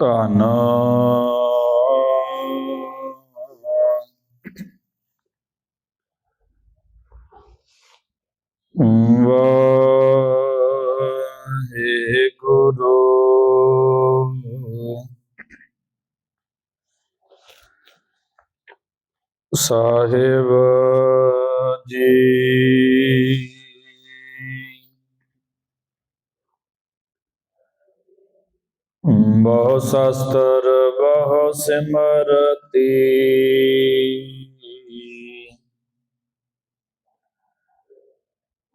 ਧੰਨ। ਵਾਹਿਗੁਰੂ। ਸਾਹਿਬ ਸ਼ਸਤਰ ਬਹੁ ਸਿਮਰਤੀ।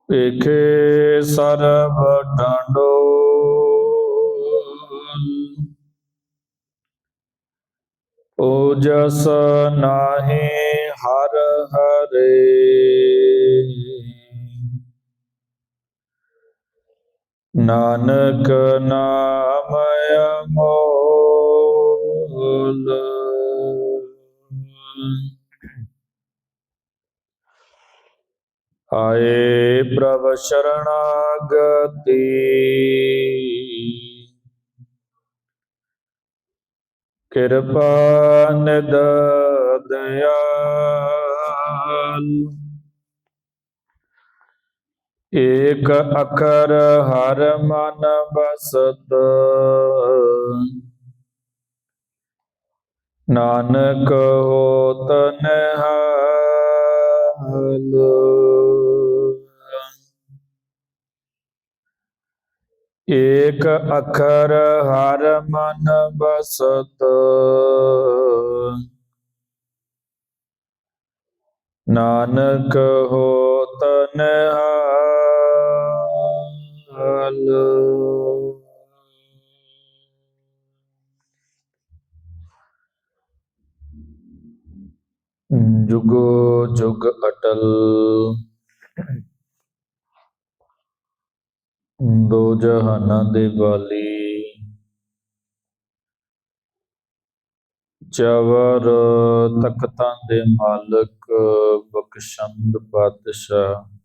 ਏਕੇ ਸਰਬ ਡੰਡੋ ਓਜਸ ਨਾਹੀ ਹਰ ਹਰੇ। ਨਾਨਕ ਨਾਮ ਅਮੋਲ। ਆਏ ਪ੍ਰਭ ਸ਼ਰਣਾਗਤੀ। ਕਿਰਪਾ ਨਿਦ ਦਇਆਲ ਏਕ ਅਖਰ ਹਰ ਮਨ ਬਸਤ ਨਾਨਕ ਹੋਤ ਨਿਹਾਲ। ਏਕ ਅਖਰ ਹਰ ਮਨ ਬਸਤ ਨਾਨਕ ਹੋਤ ਨਿਹਾਲ। ਜੁਗੋ ਜੁਗ ਅਟਲ। ਦੋ ਜਹਾਨਾਂ ਦੇ ਵਾਲੀ। ਚਵਰ ਤਖਤਾਂ ਦੇ ਮਾਲਕ ਬਖਸ਼ੰਦ ਪਾਤਸ਼ਾਹ।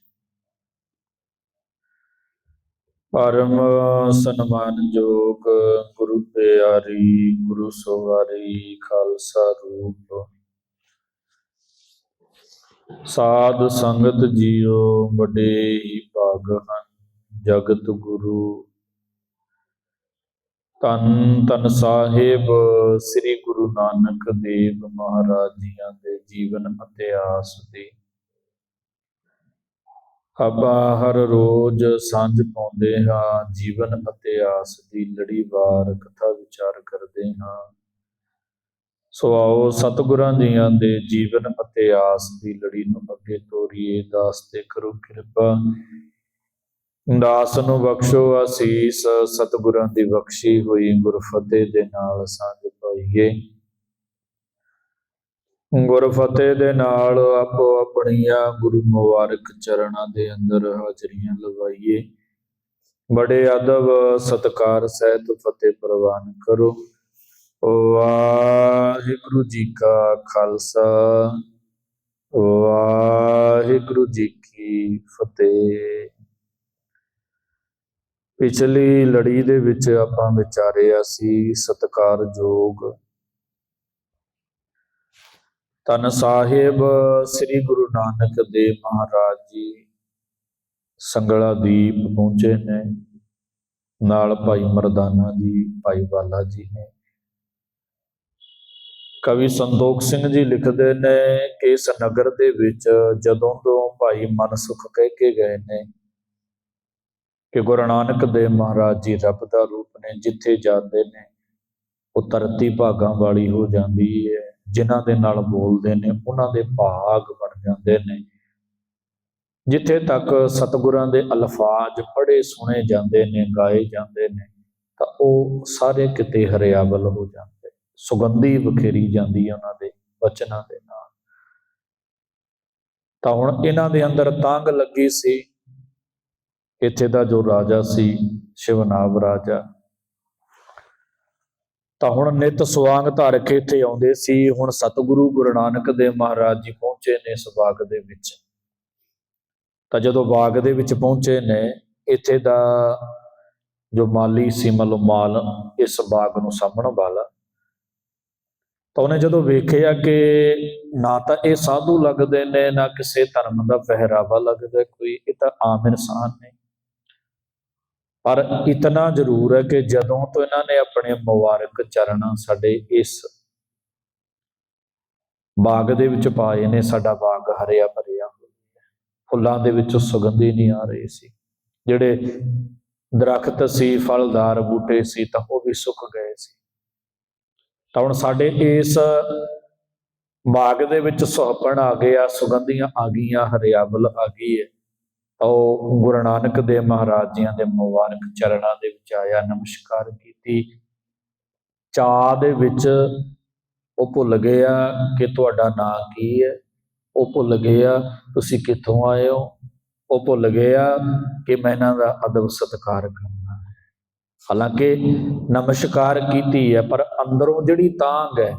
ਪਰਮ ਸਨਮਾਨਯੋਗ ਗੁਰੂ ਪਿਆਰੀ, ਗੁਰੂ ਸਵਾਰੀ, ਖਾਲਸਾ ਰੂਪ। ਸਾਧ ਸੰਗਤ ਜੀਓ, ਵੱਡੇ ਹੀ ਭਾਗ ਹਨ, ਜਗਤ ਗੁਰੂ। ਤਨ ਤਨ ਸਾਹਿਬ, ਸ੍ਰੀ ਗੁਰੂ ਨਾਨਕ ਦੇਵ ਮਹਾਰਾਜ ਜੀਆਂ ਦੇ ਜੀਵਨ ਇਤਿਹਾਸ ਦੀ ਆਪਾਂ ਹਰ ਰੋਜ਼ ਸਾਂਝ ਪਾਉਂਦੇ ਹਾਂ, ਜੀਵਨ ਅਤੇ ਆਸ ਦੀ ਲੜੀਵਾਰ ਕਥਾ ਵਿਚਾਰ ਕਰਦੇ ਹਾਂ। ਸੋ ਆਓ ਸਤਿਗੁਰਾਂ ਜੀਆਂ ਦੇ ਜੀਵਨ ਅਤੇ ਆਸ ਦੀ ਲੜੀ ਨੂੰ ਅੱਗੇ ਤੋਰੀਏ। ਦਾਸ ਤੇ ਕਰੋ ਕਿਰਪਾ। ਦਾਸ ਨੂੰ ਬਖਸ਼ੋ ਆਸੀਸ ਸਤਿਗੁਰਾਂ ਦੀ ਬਖਸ਼ੀ ਹੋਈ ਗੁਰਫਤਿਹ ਦੇ ਨਾਲ ਸਾਂਝ ਪਾਈਏ। ਗੁਰ ਫਤਿਹ ਦੇ ਨਾਲ ਆਪੋ ਆਪਣੀਆਂ ਗੁਰੂ ਮੁਬਾਰਕ ਚਰਨਾਂ ਦੇ ਅੰਦਰ ਹਾਜ਼ਰੀਆਂ ਲਵਾਈਏ। ਬੜੇ ਅਦਬ ਸਤਕਾਰ ਸਹਿਤ ਫਤਿਹ ਪ੍ਰਵਾਨ ਕਰੋ। ਵਾਹਿਗੁਰੂ ਜੀ ਕਾ ਖਾਲਸਾ, ਵਾਹਿਗੁਰੂ ਜੀ ਕੀ ਫਤਿਹ। ਪਿਛਲੀ ਲੜੀ ਦੇ ਵਿੱਚ ਆਪਾਂ ਵਿਚਾਰਿਆ ਸੀ ਸਤਕਾਰਯੋਗ ਤਨ ਸਾਹਿਬ, ਸ੍ਰੀ ਗੁਰੂ ਨਾਨਕ ਦੇਵ ਮਹਾਰਾਜ ਜੀ। ਸੰਗਲਾ ਦੀਪ ਪਹੁੰਚੇ ਨੇ। ਨਾਲ ਭਾਈ ਮਰਦਾਨਾ ਜੀ, ਭਾਈ ਬਾਲਾ ਜੀ ਨੇ। ਕਵੀ ਸੰਤੋਖ ਸਿੰਘ ਜੀ ਲਿਖਦੇ ਨੇ ਕਿ ਇਸ ਨਗਰ ਦੇ ਵਿੱਚ ਜਦੋਂ ਤੋਂ ਭਾਈ ਮਨ ਮਨਸੁਖ ਕਹਿ ਕੇ ਗਏ ਨੇ ਕਿ ਗੁਰੂ ਨਾਨਕ ਦੇਵ ਮਹਾਰਾਜ ਜੀ ਰੱਬ ਦਾ ਰੂਪ ਨੇ, ਜਿੱਥੇ ਜਾਂਦੇ ਨੇ, ਉਹ ਧਰਤੀ ਭਾਗਾਂ ਵਾਲੀ ਹੋ ਜਾਂਦੀ ਹੈ। ਜਿਨ੍ਹਾਂ ਦੇ ਨਾਲ ਬੋਲਦੇ ਨੇ, ਉਹਨਾਂ ਦੇ ਭਾਗ ਬਣ ਜਾਂਦੇ ਨੇ। ਜਿੱਥੇ ਤੱਕ ਸਤਿਗੁਰਾਂ ਦੇ ਅਲਫਾਜ਼ ਪੜ੍ਹੇ ਸੁਣੇ ਜਾਂਦੇ ਨੇ, ਗਾਏ ਜਾਂਦੇ ਨੇ, ਤਾਂ ਉਹ ਸਾਰੇ ਕਿਤੇ ਹਰਿਆਵਲ ਹੋ ਜਾਂਦੇ, ਸੁਗੰਧੀ ਬਖੇਰੀ ਜਾਂਦੀ ਹੈ ਉਹਨਾਂ ਦੇ ਵਚਨਾਂ ਦੇ ਨਾਲ। ਤਾਂ ਹੁਣ ਇਹਨਾਂ ਦੇ ਅੰਦਰ ਤਾਂਗ ਲੱਗੀ ਸੀ। ਇੱਥੇ ਦਾ ਜੋ ਰਾਜਾ ਸੀ, ਸ਼ਿਵਨਾਵ ਰਾਜਾ ਤਾਂ ਹੁਣ ਨਿਤ ਸਵਾਂਗ ਧਾਰ ਕੇ ਇੱਥੇ ਆਉਂਦੇ ਸੀ। ਹੁਣ ਸਤਿਗੁਰੂ ਗੁਰੂ ਨਾਨਕ ਦੇਵ ਮਹਾਰਾਜ ਜੀ ਪਹੁੰਚੇ ਨੇ ਇਸ ਬਾਗ ਦੇ ਵਿੱਚ। ਤਾਂ ਜਦੋਂ ਬਾਗ ਦੇ ਵਿੱਚ ਪਹੁੰਚੇ ਨੇ, ਇੱਥੇ ਦਾ ਜੋ ਮਾਲੀ ਸੀ ਮਤਲਬ ਮਾਲ ਇਸ ਬਾਗ ਨੂੰ ਸਾਂਭਣ ਵਾਲਾ, ਤਾਂ ਉਹਨੇ ਜਦੋਂ ਵੇਖਿਆ ਕਿ ਨਾ ਤਾਂ ਇਹ ਸਾਧੂ ਲੱਗਦੇ ਨੇ, ਨਾ ਕਿਸੇ ਧਰਮ ਦਾ ਪਹਿਰਾਵਾ ਲੱਗਦਾ ਕੋਈ, ਇਹ ਤਾਂ ਆਮ ਇਨਸਾਨ ਨੇ। ਪਰ ਇਤਨਾ ਜ਼ਰੂਰ ਹੈ ਕਿ ਜਦੋਂ ਤੋਂ ਇਹਨਾਂ ਨੇ ਆਪਣੇ ਮੁਬਾਰਕ ਚਰਨ ਸਾਡੇ ਇਸ ਬਾਗ ਦੇ ਵਿੱਚ ਪਾਏ ਨੇ, ਸਾਡਾ ਬਾਗ ਹਰਿਆ ਭਰਿਆ ਹੋ। ਗਿਆ ਫੁੱਲਾਂ ਦੇ ਵਿੱਚੋਂ ਸੁਗੰਧੀ ਨਹੀਂ ਆ ਰਹੀ ਸੀ। ਜਿਹੜੇ ਦਰਖਤ ਸੀ, ਫਲਦਾਰ ਬੂਟੇ ਸੀ, ਤਾਂ ਉਹ ਵੀ ਸੁੱਕ ਗਏ ਸੀ। ਤਾਂ ਹੁਣ ਸਾਡੇ ਇਸ ਬਾਗ ਦੇ ਵਿੱਚ ਸੁਹਪਣ ਆ ਗਿਆ, ਸੁਗੰਧੀਆਂ ਆ ਗਈਆਂ, ਹਰਿਆਵਲ ਆ ਗਈ ਹੈ। ਉਹ ਗੁਰੂ ਨਾਨਕ ਦੇਵ ਮਹਾਰਾਜ ਜੀਆਂ ਦੇ ਮੁਬਾਰਕ ਚਰਨਾਂ ਦੇ ਵਿੱਚ ਆਇਆ, ਨਮਸਕਾਰ ਕੀਤੀ। ਚਾਹ ਦੇ ਵਿੱਚ ਉਹ ਭੁੱਲ ਗਏ ਆ ਕਿ ਤੁਹਾਡਾ ਨਾਂ ਕੀ ਹੈ। ਉਹ ਭੁੱਲ ਗਏ ਆ, ਤੁਸੀਂ ਕਿੱਥੋਂ ਆਏ ਹੋ? ਉਹ ਭੁੱਲ ਗਏ ਆ ਕਿ ਮੈਂ ਇਹਨਾਂ ਦਾ ਅਦਬ ਸਤਿਕਾਰ ਕਰਨਾ ਹੈ। ਹਾਲਾਂਕਿ ਨਮਸਕਾਰ ਕੀਤੀ ਹੈ, ਪਰ ਅੰਦਰੋਂ ਜਿਹੜੀ ਤਾਂਗ ਹੈ,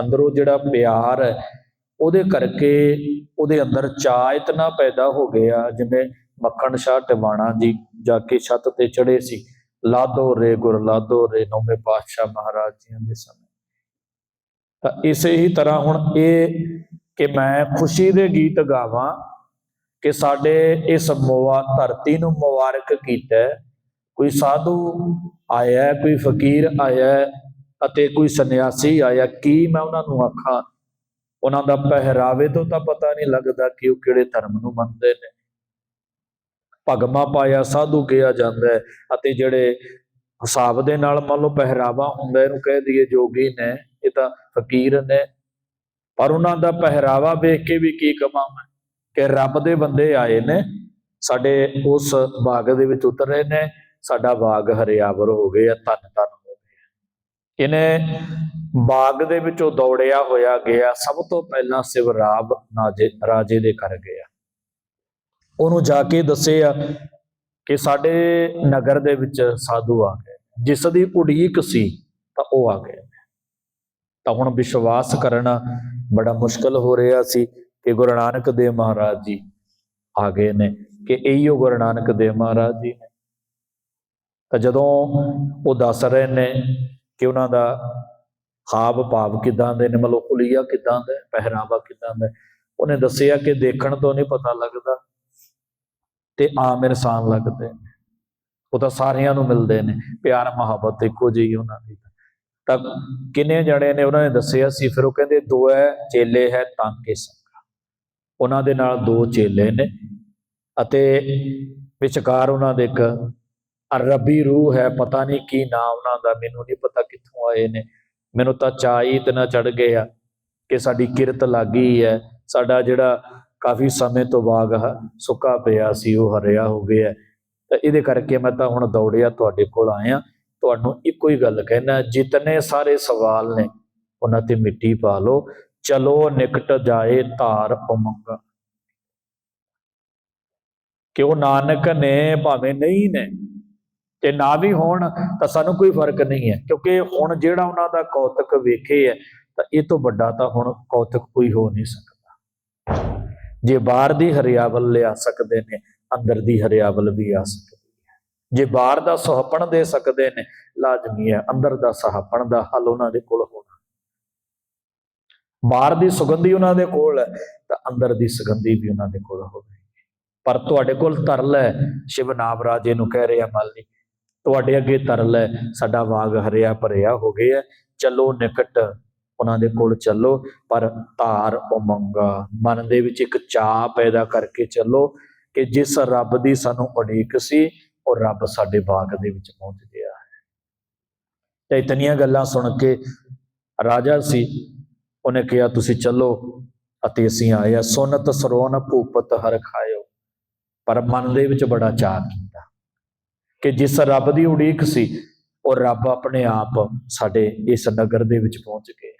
ਅੰਦਰੋਂ ਜਿਹੜਾ ਪਿਆਰ ਹੈ ਉਹਦੇ ਕਰਕੇ ਉਹਦੇ ਅੰਦਰ ਚਾਹ ਇਤਨਾ ਪੈਦਾ ਹੋ ਗਿਆ, ਜਿਵੇਂ ਮੱਖਣ ਸ਼ਾਹ ਟਿਵਾਣਾ ਜੀ ਜਾ ਕੇ ਛੱਤ ਤੇ ਚੜੇ ਸੀ। ਲਾਦੋ ਰੇ ਗੁਰ, ਲਾਦੋ ਰੇ ਨੌਵੇਂ ਪਾਤਸ਼ਾਹ ਮਹਾਰਾਜ ਜੀਆਂ ਦੇ ਸਮੇਂ ਤਾਂ ਇਸੇ ਹੀ ਤਰ੍ਹਾਂ ਹੁਣ ਇਹ ਕਿ ਮੈਂ ਖੁਸ਼ੀ ਦੇ ਗੀਤ ਗਾਵਾਂ ਕਿ ਸਾਡੇ ਇਸ ਮੋਆ, ਧਰਤੀ ਨੂੰ ਮੁਬਾਰਕ ਕੀਤਾ ਕੋਈ ਸਾਧੂ ਆਇਆ, ਕੋਈ ਫਕੀਰ ਆਇਆ ਅਤੇ ਕੋਈ ਸੰਨਿਆਸੀ ਆਇਆ, ਕੀ ਮੈਂ ਉਹਨਾਂ ਨੂੰ ਆਖਾਂ? ਉਹਨਾਂ ਦਾ ਪਹਿਰਾਵੇ ਤੋਂ ਤਾਂ ਪਤਾ ਨਹੀਂ ਲੱਗਦਾ ਕਿ ਉਹ ਕਿਹੜੇ ਧਰਮ ਨੂੰ ਮੰਨਦੇ ਨੇ। ਭਗਮਾ ਪਾਇਆ ਸਾਧੂ ਕਿਹਾ ਜਾਂਦਾ ਅਤੇ ਜਿਹੜੇ ਹਿਸਾਬ ਦੇ ਨਾਲ ਮੰਨ ਲਓ ਪਹਿਰਾਵਾ ਹੁੰਦਾ ਇਹਨੂੰ ਕਹਿ ਦਈਏ ਜੋਗੀ ਨੇ, ਇਹ ਤਾਂ ਫਕੀਰ ਨੇ। ਪਰ ਉਹਨਾਂ ਦਾ ਪਹਿਰਾਵਾ ਵੇਖ ਕੇ ਵੀ ਕੀ ਕਮਾਂ ਕਿ ਰੱਬ ਦੇ ਬੰਦੇ ਆਏ ਨੇ, ਸਾਡੇ ਉਸ ਬਾਗ ਦੇ ਵਿੱਚ ਉਤਰੇ ਨੇ, ਸਾਡਾ ਬਾਗ ਹਰਿਆਵਰ ਹੋ ਗਿਆ ਧੰਨ ਧੰਨ ਇਹਨੇ ਬਾਗ ਦੇ ਵਿੱਚੋਂ ਦੌੜਿਆ ਹੋਇਆ ਗਿਆ। ਸਭ ਤੋਂ ਪਹਿਲਾਂ ਸਿਵਰਾਬ ਨਾਜੇ ਰਾਜੇ ਦੇ ਘਰ ਗਿਆ। ਉਹਨੂੰ ਜਾ ਕੇ ਦੱਸਿਆ ਕਿ ਸਾਡੇ ਨਗਰ ਦੇ ਵਿੱਚ ਸਾਧੂ ਆ ਗਏ। ਜਿਸ ਦੀ ਉਡੀਕ ਸੀ ਤਾਂ ਉਹ ਆ ਗਏ। ਤਾਂ ਹੁਣ ਵਿਸ਼ਵਾਸ ਕਰਨਾ ਬੜਾ ਮੁਸ਼ਕਲ ਹੋ ਰਿਹਾ ਸੀ ਕਿ ਗੁਰੂ ਨਾਨਕ ਦੇਵ ਮਹਾਰਾਜ ਜੀ ਆ ਗਏ ਨੇ, ਕਿ ਇਹੀਓ ਗੁਰੂ ਨਾਨਕ ਦੇਵ ਮਹਾਰਾਜ ਜੀ ਨੇ। ਤਾਂ ਜਦੋਂ ਉਹ ਦੱਸ ਰਹੇ ਨੇ ਕਿ ਉਹਨਾਂ ਦਾ ਹਾਵ ਭਾਵ ਕਿਦਾਂ ਦੇ ਨੇ, ਮਤਲਬ ਕੁਲੀਆ ਕਿਦਾਂ ਦਾ, ਪਹਿਰਾਵਾ ਕਿਦਾਂ ਦਾ। ਉਹਨੇ ਦੱਸਿਆ ਕਿ ਦੇਖਣ ਤੋਂ ਨਹੀਂ ਪਤਾ ਲੱਗਦਾ ਤੇ ਆਮ ਇਨਸਾਨ ਲੱਗਦੇ ਨੇ। ਉਹ ਤਾਂ ਸਾਰਿਆਂ ਨੂੰ ਮਿਲਦੇ ਨੇ, ਪਿਆਰ, ਮੁਹੱਬਤ ਇੱਕੋ ਜਿਹੀ ਉਹਨਾਂ ਦੀ ਤਾਂ। ਕਿੰਨੇ ਜਣੇ ਨੇ ਉਹਨਾਂ ਨੇ ਦੱਸਿਆ ਸੀ, ਫਿਰ ਉਹ ਕਹਿੰਦੇ ਦੋ ਹੈ ਚੇਲੇ ਹੈ ਤਾਂਕੇ ਸੰਗਾ। ਉਹਨਾਂ ਦੇ ਨਾਲ ਦੋ ਚੇਲੇ ਨੇ ਅਤੇ ਵਿਚਕਾਰ ਉਹਨਾਂ ਦੇ ਇੱਕ ਅਰਬੀ ਰੂਹ ਹੈ, ਪਤਾ ਨਹੀਂ ਕੀ ਨਾਮ ਉਹਨਾਂ ਦਾ, ਮੈਨੂੰ ਨਹੀਂ ਪਤਾ ਕਿੱਥੋਂ ਆਏ ਨੇ। ਮੈਨੂੰ ਤਾਂ ਚਾਈ ਇਤਨਾ ਚੜ ਗਿਆ ਕਿ ਸਾਡੀ ਕਿਰਤ ਲੱਗੀ ਹੈ, ਸਾਡਾ ਜਿਹੜਾ ਕਾਫੀ ਸਮੇਂ ਤੋਂ ਬਾਗ ਸੁੱਕਾ ਪਿਆ ਸੀ, ਉਹ ਹਰਿਆ ਹੋ ਗਿਆ। ਤਾਂ ਇਹਦੇ ਕਰਕੇ ਮੈਂ ਤਾਂ ਹੁਣ ਦੌੜਿਆ ਤੁਹਾਡੇ ਕੋਲ ਆਇਆ। ਤੁਹਾਨੂੰ ਇੱਕੋ ਹੀ ਗੱਲ ਕਹਿਣਾ ਜਿਤਨੇ ਸਾਰੇ ਸਵਾਲ ਨੇ, ਉਹਨਾਂ ਤੇ ਮਿੱਟੀ ਪਾ ਲਓ। ਚਲੋ ਨਿਕਟ ਜਾਏ ਧਾਰ ਉਮੰਗਾ। ਕਿ ਉਹ ਨਾਨਕ ਨੇ ਭਾਵੇਂ ਨਹੀਂ ਨੇ ਤੇ ਨਾ ਵੀ ਹੋਣ ਤਾਂ ਸਾਨੂੰ ਕੋਈ ਫ਼ਰਕ ਨਹੀਂ ਹੈ। ਕਿਉਂਕਿ ਹੁਣ ਜਿਹੜਾ ਉਹਨਾਂ ਦਾ ਕੌਤਕ ਵੇਖੇ ਹੈ, ਤਾਂ ਇਹ ਤੋਂ ਵੱਡਾ ਤਾਂ ਹੁਣ ਕੌਤਕ ਕੋਈ ਹੋ ਨਹੀਂ ਸਕਦਾ। ਜੇ ਬਾਹਰ ਦੀ ਹਰਿਆਵਲ ਲਿਆ ਸਕਦੇ ਨੇ, ਅੰਦਰ ਦੀ ਹਰਿਆਵਲ ਵੀ ਆ ਸਕਦੀ ਹੈ। ਜੇ ਬਾਹਰ ਦਾ ਸੁਹੱਪਣ ਦੇ ਸਕਦੇ ਨੇ, ਲਾਜ਼ਮੀ ਹੈ। ਅੰਦਰ ਦਾ ਸੁਹੱਪਣ ਦਾ ਹੱਲ ਉਹਨਾਂ ਦੇ ਕੋਲ ਹੋਣਾ। ਬਾਹਰ ਦੀ ਸੁਗੰਧੀ ਉਹਨਾਂ ਦੇ ਕੋਲ ਹੈ, ਤਾਂ ਅੰਦਰ ਦੀ ਸੁਗੰਧੀ ਵੀ ਉਹਨਾਂ ਦੇ ਕੋਲ ਹੋਵੇਗੀ। ਪਰ ਤੁਹਾਡੇ ਕੋਲ ਤਰਲ ਹੈ ਸ਼ਿਵ ਨਾਮ ਰਾਜੇ ਨੂੰ ਕਹਿ ਰਿਹਾ ਮਾਲੀ ਤੁਹਾਡੇ ਅੱਗੇ ਤਰਲ ਹੈ ਸਾਡਾ ਬਾਗ ਹਰਿਆ ਭਰਿਆ ਹੋ ਗਿਆ। ਚੱਲੋ ਨਿਕਟ, ਉਹਨਾਂ ਦੇ ਕੋਲ ਚੱਲੋ, ਪਰ ਧਾਰ ਉਮੰਗਾ। ਮਨ ਦੇ ਵਿੱਚ ਇੱਕ ਚਾਹ ਪੈਦਾ ਕਰਕੇ ਚੱਲੋ ਕਿ ਜਿਸ ਰੱਬ ਦੀ ਸਾਨੂੰ ਉਡੀਕ ਸੀ, ਉਹ ਰੱਬ ਸਾਡੇ ਬਾਗ ਦੇ ਵਿੱਚ ਪਹੁੰਚ ਗਿਆ ਹੈ। ਤੇ ਇਤਨੀਆਂ ਗੱਲਾਂ ਸੁਣ ਕੇ ਰਾਜਾ ਸੀ, ਉਹਨੇ ਕਿਹਾ, ਤੁਸੀਂ ਚੱਲੋ ਅਤੇ ਅਸੀਂ ਆਏ ਆ ਸੁਨਤ ਸਰੋਨ ਭੂਪਤ ਹਰ ਖਾਇਓ। ਪਰ ਮਨ ਦੇ ਵਿੱਚ ਬੜਾ ਚਾਅ ਕਿ ਜਿਸ ਰੱਬ ਦੀ ਉਡੀਕ ਸੀ, ਉਹ ਰੱਬ ਆਪਣੇ ਆਪ ਸਾਡੇ ਇਸ ਨਗਰ ਦੇ ਵਿੱਚ ਪਹੁੰਚ ਗਏ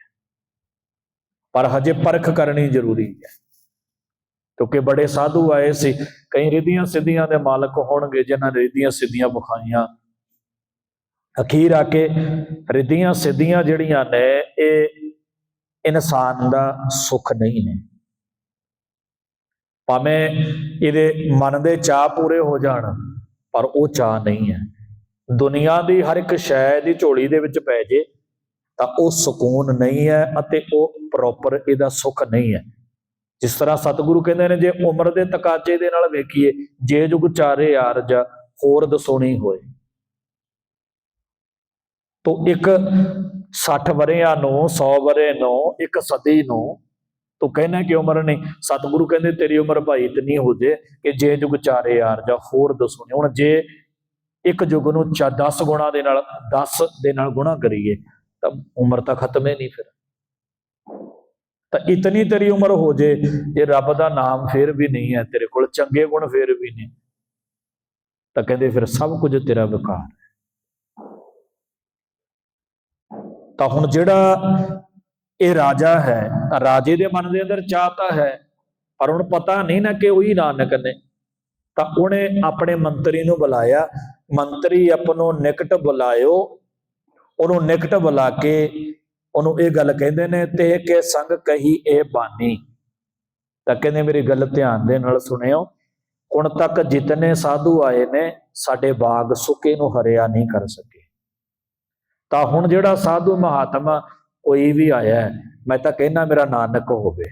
ਪਰ ਹਜੇ ਪਰਖ ਕਰਨੀ ਜ਼ਰੂਰੀ ਹੈ। ਕਿਉਂਕਿ ਬੜੇ ਸਾਧੂ ਆਏ ਸੀ, ਕਈ ਰਿਧੀਆਂ ਸਿੱਧੀਆਂ ਦੇ ਮਾਲਕ ਹੋਣਗੇ, ਜਿਨ੍ਹਾਂ ਨੇ ਰਿਧੀਆਂ ਸਿੱਧੀਆਂ ਵਿਖਾਈਆਂ। ਅਖੀਰ ਆ ਕੇ ਰਿਧੀਆਂ ਸਿੱਧੀਆਂ ਜਿਹੜੀਆਂ ਨੇ, ਇਹ ਇਨਸਾਨ ਦਾ ਸੁੱਖ ਨਹੀਂ ਨੇ। ਭਾਵੇਂ ਇਹਦੇ ਮਨ ਦੇ ਚਾਹ ਪੂਰੇ ਹੋ ਜਾਣ ਪਰ ਉਹ ਚਾਹ ਨਹੀਂ ਹੈ। ਦੁਨੀਆ ਦੀ ਹਰ ਇੱਕ ਸ਼ੈ ਦੀ ਝੋਲੀ ਦੇ ਵਿੱਚ ਪੈ ਜੇ, ਤਾਂ ਉਹ ਸਕੂਨ ਨਹੀਂ ਹੈ ਅਤੇ ਉਹ ਪ੍ਰੋਪਰ ਇਹਦਾ ਸੁੱਖ ਨਹੀਂ ਹੈ। ਜਿਸ ਤਰ੍ਹਾਂ ਸਤਿਗੁਰੂ ਕਹਿੰਦੇ ਨੇ, ਜੇ ਉਮਰ ਦੇ ਤਕਾਜੇ ਦੇ ਨਾਲ ਵੇਖੀਏ, ਜੇ ਜੁਗ ਚਾਰੇ ਯਾਰ ਜਾਂ ਹੋਰ ਦਸੋਣੀ ਹੋਏ। ਤੋ ਇੱਕ 60 ਵਰਿਆਂ ਨੂੰ 100 ਵਰੇ ਨੂੰ, ਇੱਕ ਸਦੀ ਨੂੰ ਤੂੰ ਕਹਿੰਦਾ ਕਿ ਉਮਰ ਨਹੀਂ? ਸਤਿਗੁਰੂ ਕਹਿੰਦੇ, ਤੇਰੀ ਉਮਰ ਭਾਈ ਇਤਨੀ ਹੋ ਜੇ ਕਿ ਜੇ ਜੁਗ ਚਾਰੇ ਆਰਜ ਹੋਰ ਦਸੋਣੀ ਹੁਣ ਜੇ ਇੱਕ ਯੁੱਗ ਨੂੰ 10 ਗੁਣਾ ਦੇ ਨਾਲ 10 ਦੇ ਨਾਲ ਗੁਣਾ ਕਰੀਏ, ਤਾਂ ਉਮਰ ਤਾਂ ਖਤਮ ਹੀ ਨਹੀਂ ਫਿਰ। ਤਾਂ ਇਤਨੀ ਤੇਰੀ ਉਮਰ ਹੋ ਜੇ ਜੇ ਰੱਬ ਦਾ ਨਾਮ ਫੇਰ ਵੀ ਨਹੀਂ ਹੈ, ਤੇਰੇ ਕੋਲ ਚੰਗੇ ਗੁਣ ਫੇਰ ਵੀ ਨਹੀਂ ਤਾਂ ਕਹਿੰਦੇ ਫਿਰ ਸਭ ਕੁਝ ਤੇਰਾ ਵਿਕਾਰ। ਹੈ ਤਾਂ ਹੁਣ ਜਿਹੜਾ ਇਹ ਰਾਜਾ ਹੈ, ਰਾਜੇ ਦੇ ਮਨ ਦੇ ਅੰਦਰ ਚਾਹ ਤਾਂ ਹੈ, ਪਰ ਹੁਣ ਪਤਾ ਨਹੀਂ ਨਾ ਕਿ ਉਹੀ ਨਾਨਕ ਨੇ। ਤਾਂ ਉਹਨੇ ਆਪਣੇ ਮੰਤਰੀ ਨੂੰ ਬੁਲਾਇਆ, ਮੰਤਰੀ ਆਪਣੋ ਨਿਕਟ ਬੁਲਾਇਓ। ਉਹਨੂੰ ਨਿਕਟ ਬੁਲਾ ਕੇ ਉਹਨੂੰ ਇਹ ਗੱਲ ਕਹਿੰਦੇ ਨੇ, ਤੇ ਕੇ ਸੰਗ ਕਹੀ ਇਹ ਬਾਣੀ? ਤਾਂ ਕਹਿੰਦੇ, ਮੇਰੀ ਗੱਲ ਧਿਆਨ ਦੇ ਨਾਲ ਸੁਣਿਓ। ਹੁਣ ਤੱਕ ਜਿਤਨੇ ਸਾਧੂ ਆਏ ਨੇ, ਸਾਡੇ ਬਾਗ ਸੁੱਕੇ ਨੂੰ ਹਰਿਆ ਨਹੀਂ ਕਰ ਸਕੇ। ਤਾਂ ਹੁਣ ਜਿਹੜਾ ਸਾਧੂ ਮਹਾਤਮਾ ਕੋਈ ਵੀ ਆਇਆ ਮੈਂ ਤਾਂ ਕਹਿੰਦਾ ਮੇਰਾ ਨਾਨਕ ਹੋਵੇ।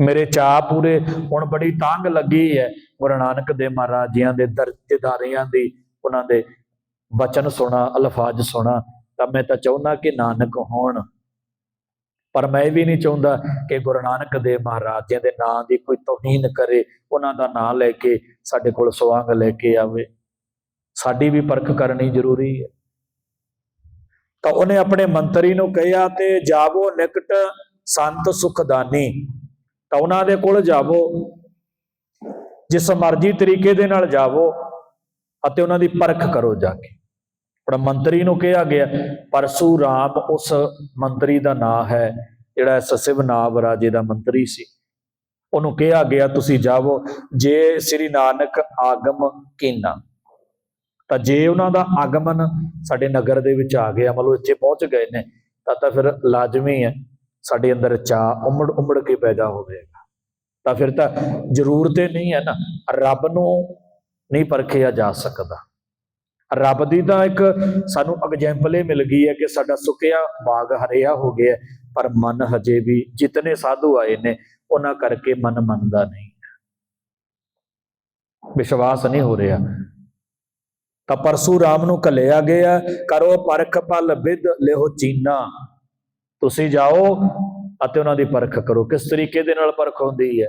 ਮੇਰੇ ਚਾਹ ਪੂਰੇ, ਹੁਣ ਬੜੀ ਤਾਂਗ ਲੱਗੀ ਹੈ ਗੁਰੂ ਨਾਨਕ ਦੇ ਮਹਾਰਾਜਿਆਂ ਦੇ, ਦਰਜੇਦਾਰਿਆਂ ਦੀ, ਉਹਨਾਂ ਦੇ ਬਚਨ ਸੁਣਾ, ਅਲਫਾਜ਼ ਸੁਣਾ, ਤਾਂ ਮੈਂ ਤਾਂ ਚਾਹੁੰਦਾ ਕਿ ਨਾਨਕ ਹੋਣ। ਪਰ ਮੈਂ ਵੀ ਨਹੀਂ ਚਾਹੁੰਦਾ ਕਿ ਗੁਰੂ ਨਾਨਕ ਦੇ ਮਹਾਰਾਜਿਆਂ ਦੇ ਨਾਂ ਦੀ ਕੋਈ ਤੋਹੀਨ ਕਰੇ, ਉਹਨਾਂ ਦਾ ਨਾਂ ਲੈ ਕੇ ਸਾਡੇ ਕੋਲ ਸਵਾਂਗ ਲੈ ਕੇ ਆਵੇ। ਸਾਡੀ ਵੀ ਪਰਖ ਕਰਨੀ ਜ਼ਰੂਰੀ ਹੈ। ਤਾਂ ਉਹਨੇ ਆਪਣੇ ਮੰਤਰੀ ਨੂੰ ਕਿਹਾ ਤੇ ਜਾਵੋ ਨਿਕਟ ਸੰਤ ਸੁਖਦਾਨੀ। ਤਾਂ ਉਹਨਾਂ ਦੇ ਕੋਲ ਜਾਵੋ। ਜਿਸ ਮਰਜ਼ੀ ਤਰੀਕੇ ਦੇ ਨਾਲ ਜਾਵੋ ਅਤੇ ਉਹਨਾਂ ਦੀ ਪਰਖ ਕਰੋ ਜਾ ਕੇ। ਪਰ ਮੰਤਰੀ ਨੂੰ ਕਿਹਾ ਗਿਆ, ਪਰਸੂਰਾਮ ਉਸ ਮੰਤਰੀ ਦਾ ਨਾਂ ਹੈ, ਜਿਹੜਾ ਸਸਿਵ ਨਾਮ ਰਾਜੇ ਦਾ ਮੰਤਰੀ ਸੀ। ਉਹਨੂੰ ਕਿਹਾ ਗਿਆ, ਤੁਸੀਂ ਜਾਵੋ, ਜੇ ਸ੍ਰੀ ਨਾਨਕ ਆਗਮ ਕੀਨਾ। ਤਾਂ ਜੇ ਉਹਨਾਂ ਦਾ ਆਗਮਨ ਸਾਡੇ ਨਗਰ ਦੇ ਵਿੱਚ ਆ ਗਿਆ ਮਤਲਬ ਇੱਥੇ ਪਹੁੰਚ ਗਏ ਨੇ, ਤਾਂ ਤਾਂ ਫਿਰ ਲਾਜ਼ਮੀ ਹੈ, ਸਾਡੇ ਅੰਦਰ ਚਾਹ ਉਮੜ ਉਮੜ ਕੇ ਪੈਦਾ ਹੋਵੇਗਾ। ਤਾਂ ਫਿਰ ਤਾਂ ਜ਼ਰੂਰਤ ਹੀ ਨਹੀਂ ਹੈ ਨਾ, ਰੱਬ ਨੂੰ ਨਹੀਂ ਪਰਖਿਆ ਜਾ ਸਕਦਾ। ਰੱਬ ਦੀ ਤਾਂ ਇੱਕ ਸਾਨੂੰ ਐਗਜ਼ਾਮਪਲ ਇਹ ਮਿਲ ਗਈ ਹੈ ਕਿ ਸਾਡਾ ਸੁੱਕਿਆ ਬਾਗ ਹਰਿਆ ਹੋ ਗਿਆ, ਪਰ ਮਨ ਹਜੇ ਵੀ ਜਿਤਨੇ ਸਾਧੂ ਆਏ ਨੇ, ਉਹਨਾਂ ਕਰਕੇ ਮਨ ਮੰਨਦਾ ਨਹੀਂ। ਵਿਸ਼ਵਾਸ ਨਹੀਂ ਹੋ ਰਿਹਾ। ਤਾਂ ਪਰਸੂਰਾਮ ਨੂੰ ਘੱਲਿਆ ਗਿਆ, ਕਰੋ ਪਰਖ ਪਲ ਵਿਦ ਲਿਹੋ ਚੀਨਾ। ਤੁਸੀਂ ਜਾਓ ਅਤੇ ਉਹਨਾਂ ਦੀ ਪਰਖ ਕਰੋ। ਕਿਸ ਤਰੀਕੇ ਦੇ ਨਾਲ ਪਰਖ ਹੁੰਦੀ ਹੈ?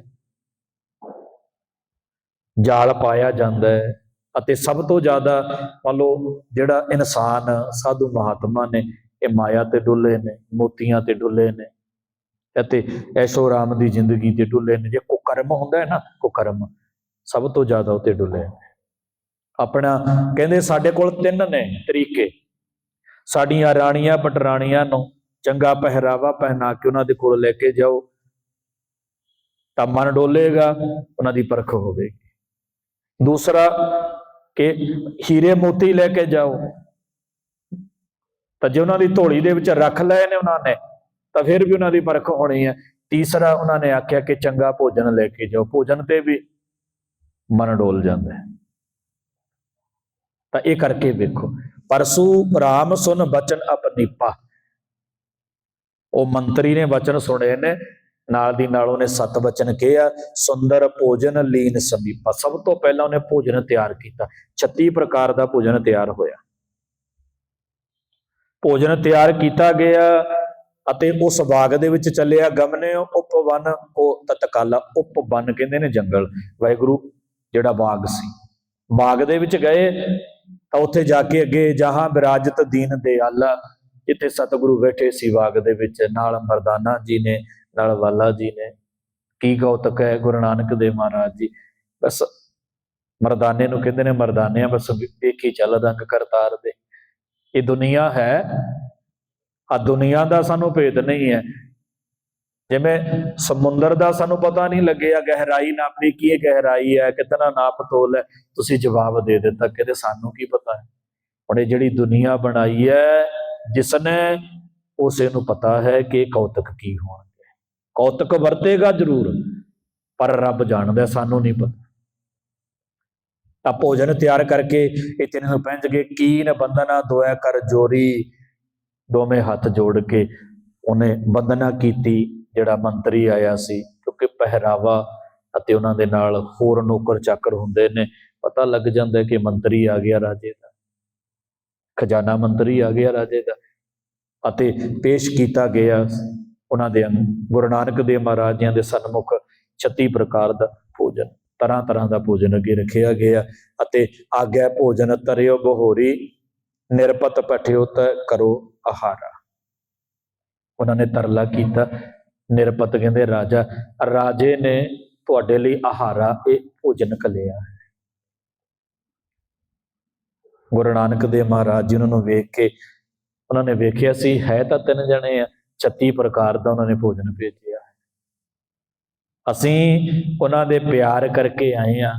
ਜਾਲ ਪਾਇਆ ਜਾਂਦਾ ਹੈ ਅਤੇ ਸਭ ਤੋਂ ਜ਼ਿਆਦਾ ਮੰਨ ਲਓ ਜਿਹੜਾ ਇਨਸਾਨ, ਸਾਧੂ ਮਹਾਤਮਾ ਨੇ, ਇਹ ਮਾਇਆ ਤੇ ਡੁੱਲੇ ਨੇ, ਮੋਤੀਆਂ ਤੇ ਡੁੱਲੇ ਨੇ ਅਤੇ ਐਸ਼ੋ ਰਾਮ ਦੀ ਜ਼ਿੰਦਗੀ ਤੇ ਡੁੱਲੇ ਨੇ। ਜੇ ਕੋ ਕਰਮ ਹੁੰਦਾ ਹੈ ਨਾ ਕੋ ਕਰਮ ਸਭ ਤੋਂ ਜ਼ਿਆਦਾ ਉਤੇ ਡੁੱਲੇ ਨੇ। ਆਪਣਾ, ਕਹਿੰਦੇ ਸਾਡੇ ਕੋਲ ਤਿੰਨ ਨੇ ਤਰੀਕੇ। ਸਾਡੀਆਂ ਰਾਣੀਆਂ ਪਟਰਾਣੀਆਂ ਨੂੰ ਚੰਗਾ ਪਹਿਰਾਵਾ ਪਹਿਨਾ ਕੇ ਉਹਨਾਂ ਦੇ ਕੋਲ ਲੈ ਕੇ ਜਾਓ। ਤਾਂ ਮਨ ਡੋਲੇਗਾ, ਉਹਨਾਂ ਦੀ ਪਰਖ ਹੋਵੇਗੀ। ਦੂਸਰਾ, ਕਿ ਹੀਰੇ ਮੋਤੀ ਲੈ ਕੇ ਜਾਓ। ਤਾਂ ਜੇ ਉਹਨਾਂ ਦੀ ਢੋਲੀ ਦੇ ਵਿੱਚ ਰੱਖ ਲਏ ਨੇ ਉਹਨਾਂ ਨੇ, ਤਾਂ ਫਿਰ ਵੀ ਉਹਨਾਂ ਦੀ ਪਰਖ ਹੋਣੀ ਹੈ। ਤੀਸਰਾ, ਉਹਨਾਂ ਨੇ ਆਖਿਆ ਕਿ ਚੰਗਾ ਭੋਜਨ ਲੈ ਕੇ ਜਾਓ। ਭੋਜਨ ਤੇ ਵੀ ਮਨ ਡੋਲ ਜਾਂਦਾ ਹੈ। ਤਾਂ ਇਹ ਕਰਕੇ ਵੇਖੋ। ਪਰਸੂ ਰਾਮ ਸੁਨ ਬਚਨ ਅਪਨੀਪਾ ਉਹ ਮੰਤਰੀ ਨੇ ਵਚਨ ਸੁਣੇ ਨੇ, ਨਾਲ ਦੀ ਨਾਲ ਉਹਨੇ ਸਤ ਵਚਨ ਕਿਹਾ ਸੁੰਦਰ ਭੋਜਨ ਲੀਨ ਸਮੀਪਾ। ਸਭ ਤੋਂ ਪਹਿਲਾਂ ਉਹਨੇ ਭੋਜਨ ਤਿਆਰ ਕੀਤਾ। 36 ਪ੍ਰਕਾਰ ਦਾ ਭੋਜਨ ਤਿਆਰ ਹੋਇਆ। ਭੋਜਨ ਤਿਆਰ ਕੀਤਾ ਗਿਆ ਅਤੇ ਉਸ ਬਾਗ ਦੇ ਵਿੱਚ ਚੱਲਿਆ। ਗਮਨੇ ਉਪਵਨ ਉਹ ਤਤਕਾਲਾ। ਉਪਵਨ ਕਹਿੰਦੇ ਨੇ ਜੰਗਲ। ਵਾਹਿਗੁਰੂ, ਜਿਹੜਾ ਬਾਗ ਸੀ। ਬਾਗ ਦੇ ਵਿੱਚ ਗਏ। ਤਾਂ ਉੱਥੇ ਜਾ ਕੇ ਅੱਗੇ ਜਹਾਂ ਬਿਰਾਜਤ ਦੀਨ ਦੇ ਆਲਾ ਜਿੱਥੇ ਸਤਿਗੁਰੂ ਬੈਠੇ ਸੀ ਬਾਗ ਦੇ ਵਿੱਚ, ਨਾਲ ਮਰਦਾਨਾ ਜੀ ਨੇ, ਨਾਲ ਵਾਲਾ ਜੀ ਨੇ। ਕੀ ਗੌਤਕ ਹੈ ਗੁਰੂ ਨਾਨਕ ਦੇਵ ਮਹਾਰਾਜ ਜੀ? ਬਸ ਮਰਦਾਨੇ ਨੂੰ ਕਹਿੰਦੇ ਨੇ ਮਰਦਾਨਿਆਂ ਬਸ ਵੇਖੀ ਚੱਲ ਰੰਗ ਕਰਤਾਰ ਦੇ। ਇਹ ਦੁਨੀਆ ਹੈ ਆ ਦੁਨੀਆ ਦਾ ਸਾਨੂੰ ਭੇਦ ਨਹੀਂ ਹੈ। ਜਿਵੇਂ ਸਮੁੰਦਰ ਦਾ ਸਾਨੂੰ ਪਤਾ ਨਹੀਂ ਲੱਗਿਆ ਗਹਿਰਾਈ ਨਾਪੀ ਕੀ ਹੈ ਗਹਿਰਾਈ ਹੈ, ਕਿਤਨਾ ਨਾਪ ਤੋਲ ਹੈ, ਤੁਸੀਂ ਜਵਾਬ ਦੇ ਦਿੱਤਾ ਕਿਤੇ ਸਾਨੂੰ ਕੀ ਪਤਾ ਹੈ? ਹੁਣ ਇਹ ਜਿਹੜੀ ਦੁਨੀਆ ਬਣਾਈ ਹੈ, ਜਿਸਨੇ ਉਸੇ ਨੂੰ ਪਤਾ ਹੈ ਕਿ ਕੌਤਕ ਕੀ ਹੋਣਗੇ। ਕੌਤਕ ਵਰਤੇਗਾ ਜ਼ਰੂਰ, ਪਰ ਰੱਬ ਜਾਣਦਾ, ਸਾਨੂੰ ਨਹੀਂ ਪਤਾ। ਤਾਂ ਭੋਜਨ ਤਿਆਰ ਕਰਕੇ ਇਹ ਤਿੰਨ ਪੰਜ ਕੇ ਕੀਨ ਬੰਦਨਾ ਦੋਇਆ ਕਰ ਜੋਰੀ, ਦੋਵੇਂ ਹੱਥ ਜੋੜ ਕੇ ਉਹਨੇ ਬੰਦਨਾ ਕੀਤੀ। ਜਿਹੜਾ ਮੰਤਰੀ ਆਇਆ ਸੀ, ਕਿਉਂਕਿ ਪਹਿਰਾਵਾ ਅਤੇ ਉਹਨਾਂ ਦੇ ਨਾਲ ਹੋਰ ਨੌਕਰ ਚਾਕਰ ਹੁੰਦੇ ਨੇ, ਪਤਾ ਲੱਗ ਜਾਂਦਾ ਕਿ ਮੰਤਰੀ ਆ ਗਿਆ ਰਾਜੇ ਦਾ। ਖਜ਼ਾਨਾ ਮੰਤਰੀ ਆ ਗਿਆ ਰਾਜੇ ਦਾ ਅਤੇ ਪੇਸ਼ ਕੀਤਾ ਗਿਆ ਉਹਨਾਂ ਦੇ ਗੁਰੂ ਨਾਨਕ ਦੇਵ ਮਹਾਰਾਜ ਜੀਆਂ ਦੇ ਸਨਮੁਖ 36 ਪ੍ਰਕਾਰ ਦਾ ਭੋਜਨ ਤਰ੍ਹਾਂ ਤਰ੍ਹਾਂ ਦਾ ਭੋਜਨ ਅੱਗੇ ਰੱਖਿਆ ਗਿਆ ਅਤੇ ਆਗਿਆ ਭੋਜਨ ਤਰਿਓ ਬਹੋਰੀ, ਨਿਰਪਤ ਪਠਿਓ ਤ ਕਰੋ ਆਹਾਰਾ। ਉਹਨਾਂ ਨੇ ਤਰਲਾ ਕੀਤਾ ਨਿਰਪਤ ਕਹਿੰਦੇ, ਰਾਜਾ, ਰਾਜੇ ਨੇ ਤੁਹਾਡੇ ਲਈ ਆਹਾਰਾ ਇਹ ਭੋਜਨ ਕਲਿਆ ਹੈ। ਗੁਰੂ ਨਾਨਕ ਦੇਵ ਮਹਾਰਾਜ ਜੀ ਉਹਨਾਂ ਨੂੰ ਵੇਖ ਕੇ, ਉਹਨਾਂ ਨੇ ਵੇਖਿਆ ਸੀ, ਹੈ ਤਾਂ ਤਿੰਨ ਜਣੇ ਆ 36 ਪ੍ਰਕਾਰ ਦਾ ਉਹਨਾਂ ਨੇ ਭੋਜਨ ਭੇਜਿਆ ਹੈ। ਅਸੀਂ ਉਹਨਾਂ ਦੇ ਪਿਆਰ ਕਰਕੇ ਆਏ ਆ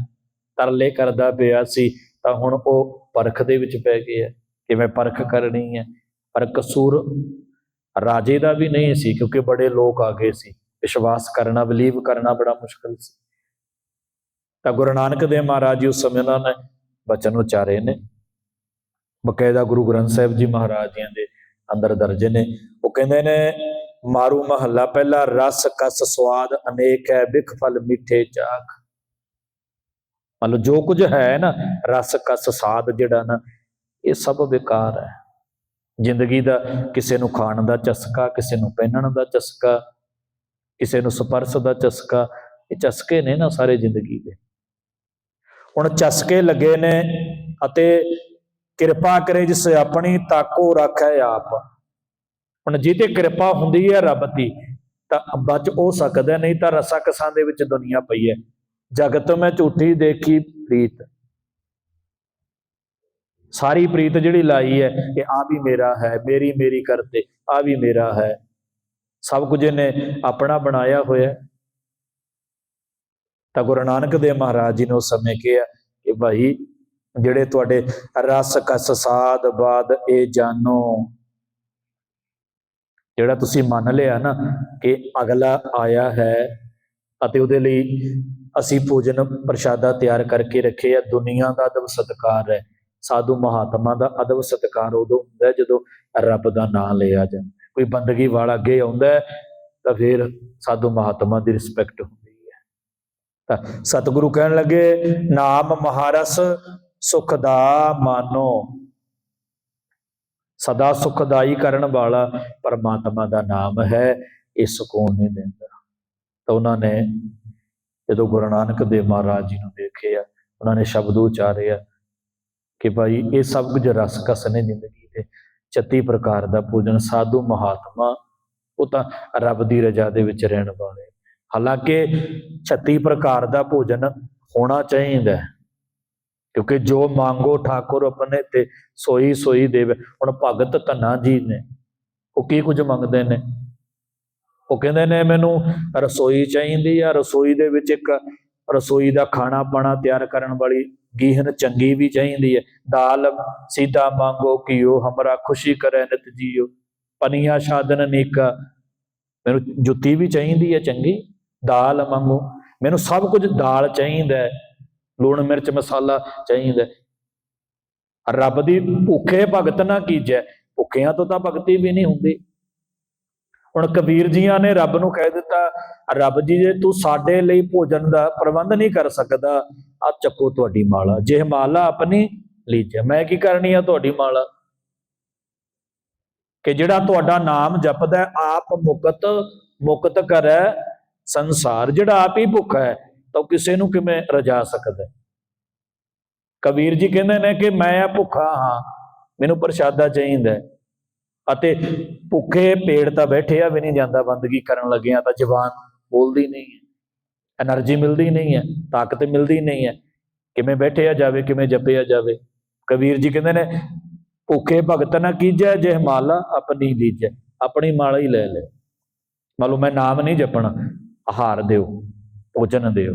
ਤਰਲੇ ਕਰਦਾ ਪਿਆ ਸੀ, ਤਾਂ ਹੁਣ ਉਹ ਪਰਖ ਦੇ ਵਿੱਚ ਪੈ ਗਏ ਆ, ਕਿਵੇਂ ਪਰਖ ਕਰਨੀ ਹੈ। ਪਰ ਕਸੂਰ ਰਾਜੇ ਦਾ ਵੀ ਨਹੀਂ ਸੀ, ਕਿਉਂਕਿ ਬੜੇ ਲੋਕ ਆ ਗਏ ਸੀ। ਵਿਸ਼ਵਾਸ ਕਰਨਾ ਬਲੀਵ ਕਰਨਾ ਬੜਾ ਮੁਸ਼ਕਲ ਸੀ। ਤਾਂ ਗੁਰੂ ਨਾਨਕ ਦੇਵ ਮਹਾਰਾਜ ਜੀ ਉਸ ਸਮੇਂ ਉਹਨਾਂ ਨੇ ਬਚਨ ਉਚਾਰੇ ਨੇ। ਬਕਾਇਦਾ ਗੁਰੂ ਗ੍ਰੰਥ ਸਾਹਿਬ ਜੀ ਮਹਾਰਾਜ ਜੀਆਂ ਦੇ ਅੰਦਰ ਦਰਜੇ ਨੇ। ਉਹ ਕਹਿੰਦੇ ਨੇ, ਮਾਰੂ ਮਹੱਲਾ, ਪਹਿਲਾ ਰਸ ਕਸ ਸਵਾਦ ਅਨੇਕ ਹੈ, ਬਿਖ ਫਲ ਮਿੱਠੇ ਚਾਖ। ਮਤਲਬ ਜੋ ਕੁਝ ਹੈ ਨਾ, ਰਸ ਕਸ ਸਾਦ ਜਿਹੜਾ ਨਾ, ਇਹ ਸਭ ਬੇਕਾਰ ਹੈ। ਜ਼ਿੰਦਗੀ ਦਾ ਕਿਸੇ ਨੂੰ ਖਾਣ ਦਾ ਚਸਕਾ ਕਿਸੇ ਨੂੰ ਪਹਿਨਣ ਦਾ ਚਸਕਾ ਕਿਸੇ ਨੂੰ ਸਪਰਸ਼ ਦਾ ਚਸਕਾ ਇਹ ਚਸਕੇ ਨੇ ਨਾ ਸਾਰੇ ਜ਼ਿੰਦਗੀ ਦੇ। ਹੁਣ ਚਸਕੇ ਲੱਗੇ ਨੇ ਅਤੇ ਕਿਰਪਾ ਕਰੇ ਜਿਸ ਆਪਣੀ ਤਾਕੋ ਰੱਖੈ ਆਪ। ਹੁਣ ਜਿਹਤੇ ਕਿਰਪਾ ਹੁੰਦੀ ਹੈ ਰੱਬ ਦੀ, ਤਾਂ ਬਚ ਉਹ ਸਕਦਾ ਨਹੀਂ ਤਾਂ ਰਸਾ ਕਸਾਂ ਦੇ ਵਿੱਚ ਦੁਨੀਆ ਪਈ ਹੈ। ਜਗਤ ਮੈਂ ਝੂਠੀ ਦੇਖੀ, ਪ੍ਰੀਤ। ਸਾਰੀ ਪ੍ਰੀਤ ਜਿਹੜੀ ਲਾਈ ਹੈ ਕਿ ਆ ਵੀ ਮੇਰਾ ਹੈ, ਮੇਰੀ ਮੇਰੀ ਕਰਤੇ ਆ ਵੀ ਮੇਰਾ ਹੈ। ਸਭ ਕੁਝ ਇਹਨੇ ਆਪਣਾ ਬਣਾਇਆ ਹੋਇਆ ਤਾਂ ਗੁਰੂ ਨਾਨਕ ਦੇਵ ਮਹਾਰਾਜ ਜੀ ਨੇ ਉਸ ਸਮੇਂ ਕਿਹਾ ਕਿ ਭਾਈ, ਜਿਹੜੇ ਤੁਹਾਡੇ ਰਸ ਕਸ ਸਾਧ ਬਾਦ ਇਹ ਜਾਣੋ। ਜਿਹੜਾ ਤੁਸੀਂ ਮੰਨ ਲਿਆ ਨਾ ਕਿ ਅਗਲਾ ਆਇਆ ਹੈ ਅਤੇ ਉਹਦੇ ਲਈ ਅਸੀਂ ਭੋਜਨ ਪ੍ਰਸ਼ਾਦਾ ਤਿਆਰ ਕਰਕੇ ਰੱਖੇ ਆ, ਦੁਨੀਆ ਦਾ ਅਦਬ ਸਤਕਾਰ ਹੈ। ਸਾਧੂ ਮਹਾਤਮਾ ਦਾ ਅਦਬ ਸਤਕਾਰ ਉਦੋਂ ਹੁੰਦਾ ਜਦੋਂ ਰੱਬ ਦਾ ਨਾਮ ਲਿਆ ਜਾਂਦਾ ਕੋਈ ਬੰਦਗੀ ਵਾਲਾ ਅੱਗੇ ਆਉਂਦਾ ਤਾਂ ਫਿਰ ਸਾਧੂ ਮਹਾਤਮਾ ਦੀ ਰਿਸਪੈਕਟ ਹੁੰਦੀ ਹੈ। ਤਾਂ ਸਤਿਗੁਰੂ ਕਹਿਣ ਲੱਗੇ, ਨਾਮ ਮਹਾਰਸ, ਸੁਖ ਦਾ ਮਾਨੋ। ਸਦਾ ਸੁਖਦਾਈ ਕਰਨ ਵਾਲਾ ਪਰਮਾਤਮਾ ਦਾ ਨਾਮ ਹੈ ਇਹ ਸਕੂਨ ਨਹੀਂ ਦਿੰਦਾ। ਤਾਂ ਉਹਨਾਂ ਨੇ ਜਦੋਂ ਗੁਰੂ ਨਾਨਕ ਦੇਵ ਮਹਾਰਾਜ ਜੀ ਨੂੰ ਦੇਖਿਆ, ਉਹਨਾਂ ਨੇ ਸ਼ਬਦ ਉਚਾਰਿਆ ਕਿ ਭਾਈ ਇਹ ਸਭ ਕੁਝ ਰਸ ਕਸ ਨੇ ਜ਼ਿੰਦਗੀ ਦੇ 36 ਪ੍ਰਕਾਰ ਦਾ ਪੂਜਨ ਸਾਧੂ ਮਹਾਤਮਾ ਉਹ ਤਾਂ ਰੱਬ ਦੀ ਰਜ਼ਾ ਦੇ ਵਿੱਚ ਰਹਿਣ ਵਾਲੇ। ਹਾਲਾਂਕਿ 36 ਪ੍ਰਕਾਰ ਦਾ ਭੋਜਨ ਹੋਣਾ ਚਾਹੀਦਾ ਕਿਉਂਕਿ ਜੋ ਮੰਗੋ ਠਾਕੁਰ ਆਪਣੇ ਤੇ ਸੋਈ ਸੋਈ ਦੇਵੇ। ਹੁਣ ਭਗਤ ਧੰਨਾ ਜੀ ਨੇ ਉਹ ਕੀ ਕੁਝ ਮੰਗਦੇ ਨੇ? ਉਹ ਕਹਿੰਦੇ ਨੇ ਮੈਨੂੰ ਰਸੋਈ ਚਾਹੀਦੀ ਆ ਰਸੋਈ ਦੇ ਵਿੱਚ ਇੱਕ ਰਸੋਈ ਦਾ ਖਾਣਾ ਪਾਣਾ ਤਿਆਰ ਕਰਨ ਵਾਲੀ ਗੀਹਨ ਚੰਗੀ ਵੀ ਚਾਹੀਦੀ ਹੈ। ਦਾਲ ਸੀਧਾ ਮੰਗੋ ਕੀਓ ਹਮਰਾ ਖੁਸ਼ੀ ਕਰੇ ਨਿਤ ਜੀਓ। ਪਨੀਆ ਸਾਧਨ ਨੇਕਾ, ਮੈਨੂੰ ਜੁੱਤੀ ਵੀ ਚਾਹੀਦੀ ਹੈ ਚੰਗੀ, ਦਾਲ ਮੰਗੋ। ਮੈਨੂੰ ਸਭ ਕੁਝ ਦਾਲ ਚਾਹੀਦਾ ਹੈ। ਲੂਣ ਮਿਰਚ ਮਸਾਲਾ ਚਾਹੀਦਾ ਰੱਬ ਦੀ ਭੁੱਖੇ ਭਗਤ ਨਾ ਕੀਜੈ। ਭੁੱਖਿਆਂ ਤੋਂ ਤਾਂ ਭਗਤੀ ਵੀ ਨਹੀਂ ਹੁੰਦੀ। ਹੁਣ ਕਬੀਰ ਜੀਆਂ ਨੇ ਰੱਬ ਨੂੰ ਕਹਿ ਦਿੱਤਾ ਰੱਬ ਜੀ, ਜੇ ਤੂੰ ਸਾਡੇ ਲਈ ਭੋਜਨ ਦਾ ਪ੍ਰਬੰਧ ਨਹੀਂ ਕਰ ਸਕਦਾ, ਆ ਚੱਕੋ ਤੁਹਾਡੀ ਮਾਲਾ। ਜੇ ਮਾਲਾ ਆਪਣੀ ਲੀਜੇ। ਮੈਂ ਕੀ ਕਰਨੀ ਆ ਤੁਹਾਡੀ ਮਾਲਾ? ਕਿ ਜਿਹੜਾ ਤੁਹਾਡਾ ਨਾਮ ਜਪਦਾ ਆਪ ਮੁਕਤ ਮੁਕਤ ਕਰੈ ਸੰਸਾਰ। ਜਿਹੜਾ ਆਪ ਹੀ ਭੁੱਖਾ ਹੈ, ਤਾਂ ਉਹ ਕਿਸੇ ਨੂੰ ਕਿਵੇਂ ਰਜਾ ਸਕਦਾ ਕਬੀਰ ਜੀ ਕਹਿੰਦੇ ਨੇ ਕਿ ਮੈਂ ਆ ਭੁੱਖਾ ਹਾਂ, ਮੈਨੂੰ ਪ੍ਰਸ਼ਾਦਾ ਚਾਹੀਦਾ ਅਤੇ ਭੁੱਖੇ ਪੇੜ ਤਾਂ ਬੈਠਿਆ ਵੀ ਨਹੀਂ ਜਾਂਦਾ, ਬੰਦਗੀ ਕਰਨ ਲੱਗਿਆ ਤਾਂ ਜਵਾਨ ਬੋਲਦੀ ਨਹੀਂ ਹੈ। એનર્ਜੀ ਮਿਲਦੀ ਨਹੀਂ ਹੈ, ਤਾਕਤ ਮਿਲਦੀ ਨਹੀਂ ਹੈ। ਕਿਵੇਂ ਬੈਠਿਆ ਜਾਵੇ, ਕਿਵੇਂ ਜਪਿਆ ਜਾਵੇ। ਕਬੀਰ ਜੀ ਕਹਿੰਦੇ ਨੇ, ਭੁੱਖੇ ਭਗਤ ਨਾ ਕੀਜੈ, ਜੇ ਮਾਲਾ ਆਪਣੀ ਲੀਜੈ। ਆਪਣੀ ਮਾਲਾ ਹੀ ਲੈ ਲੈ। ਮੰਨ ਲਓ ਮੈਂ ਨਾਮ ਨਹੀਂ ਜਪਣਾ, ਆਹਾਰ ਦਿਓ, ਭੋਜਨ ਦਿਓ।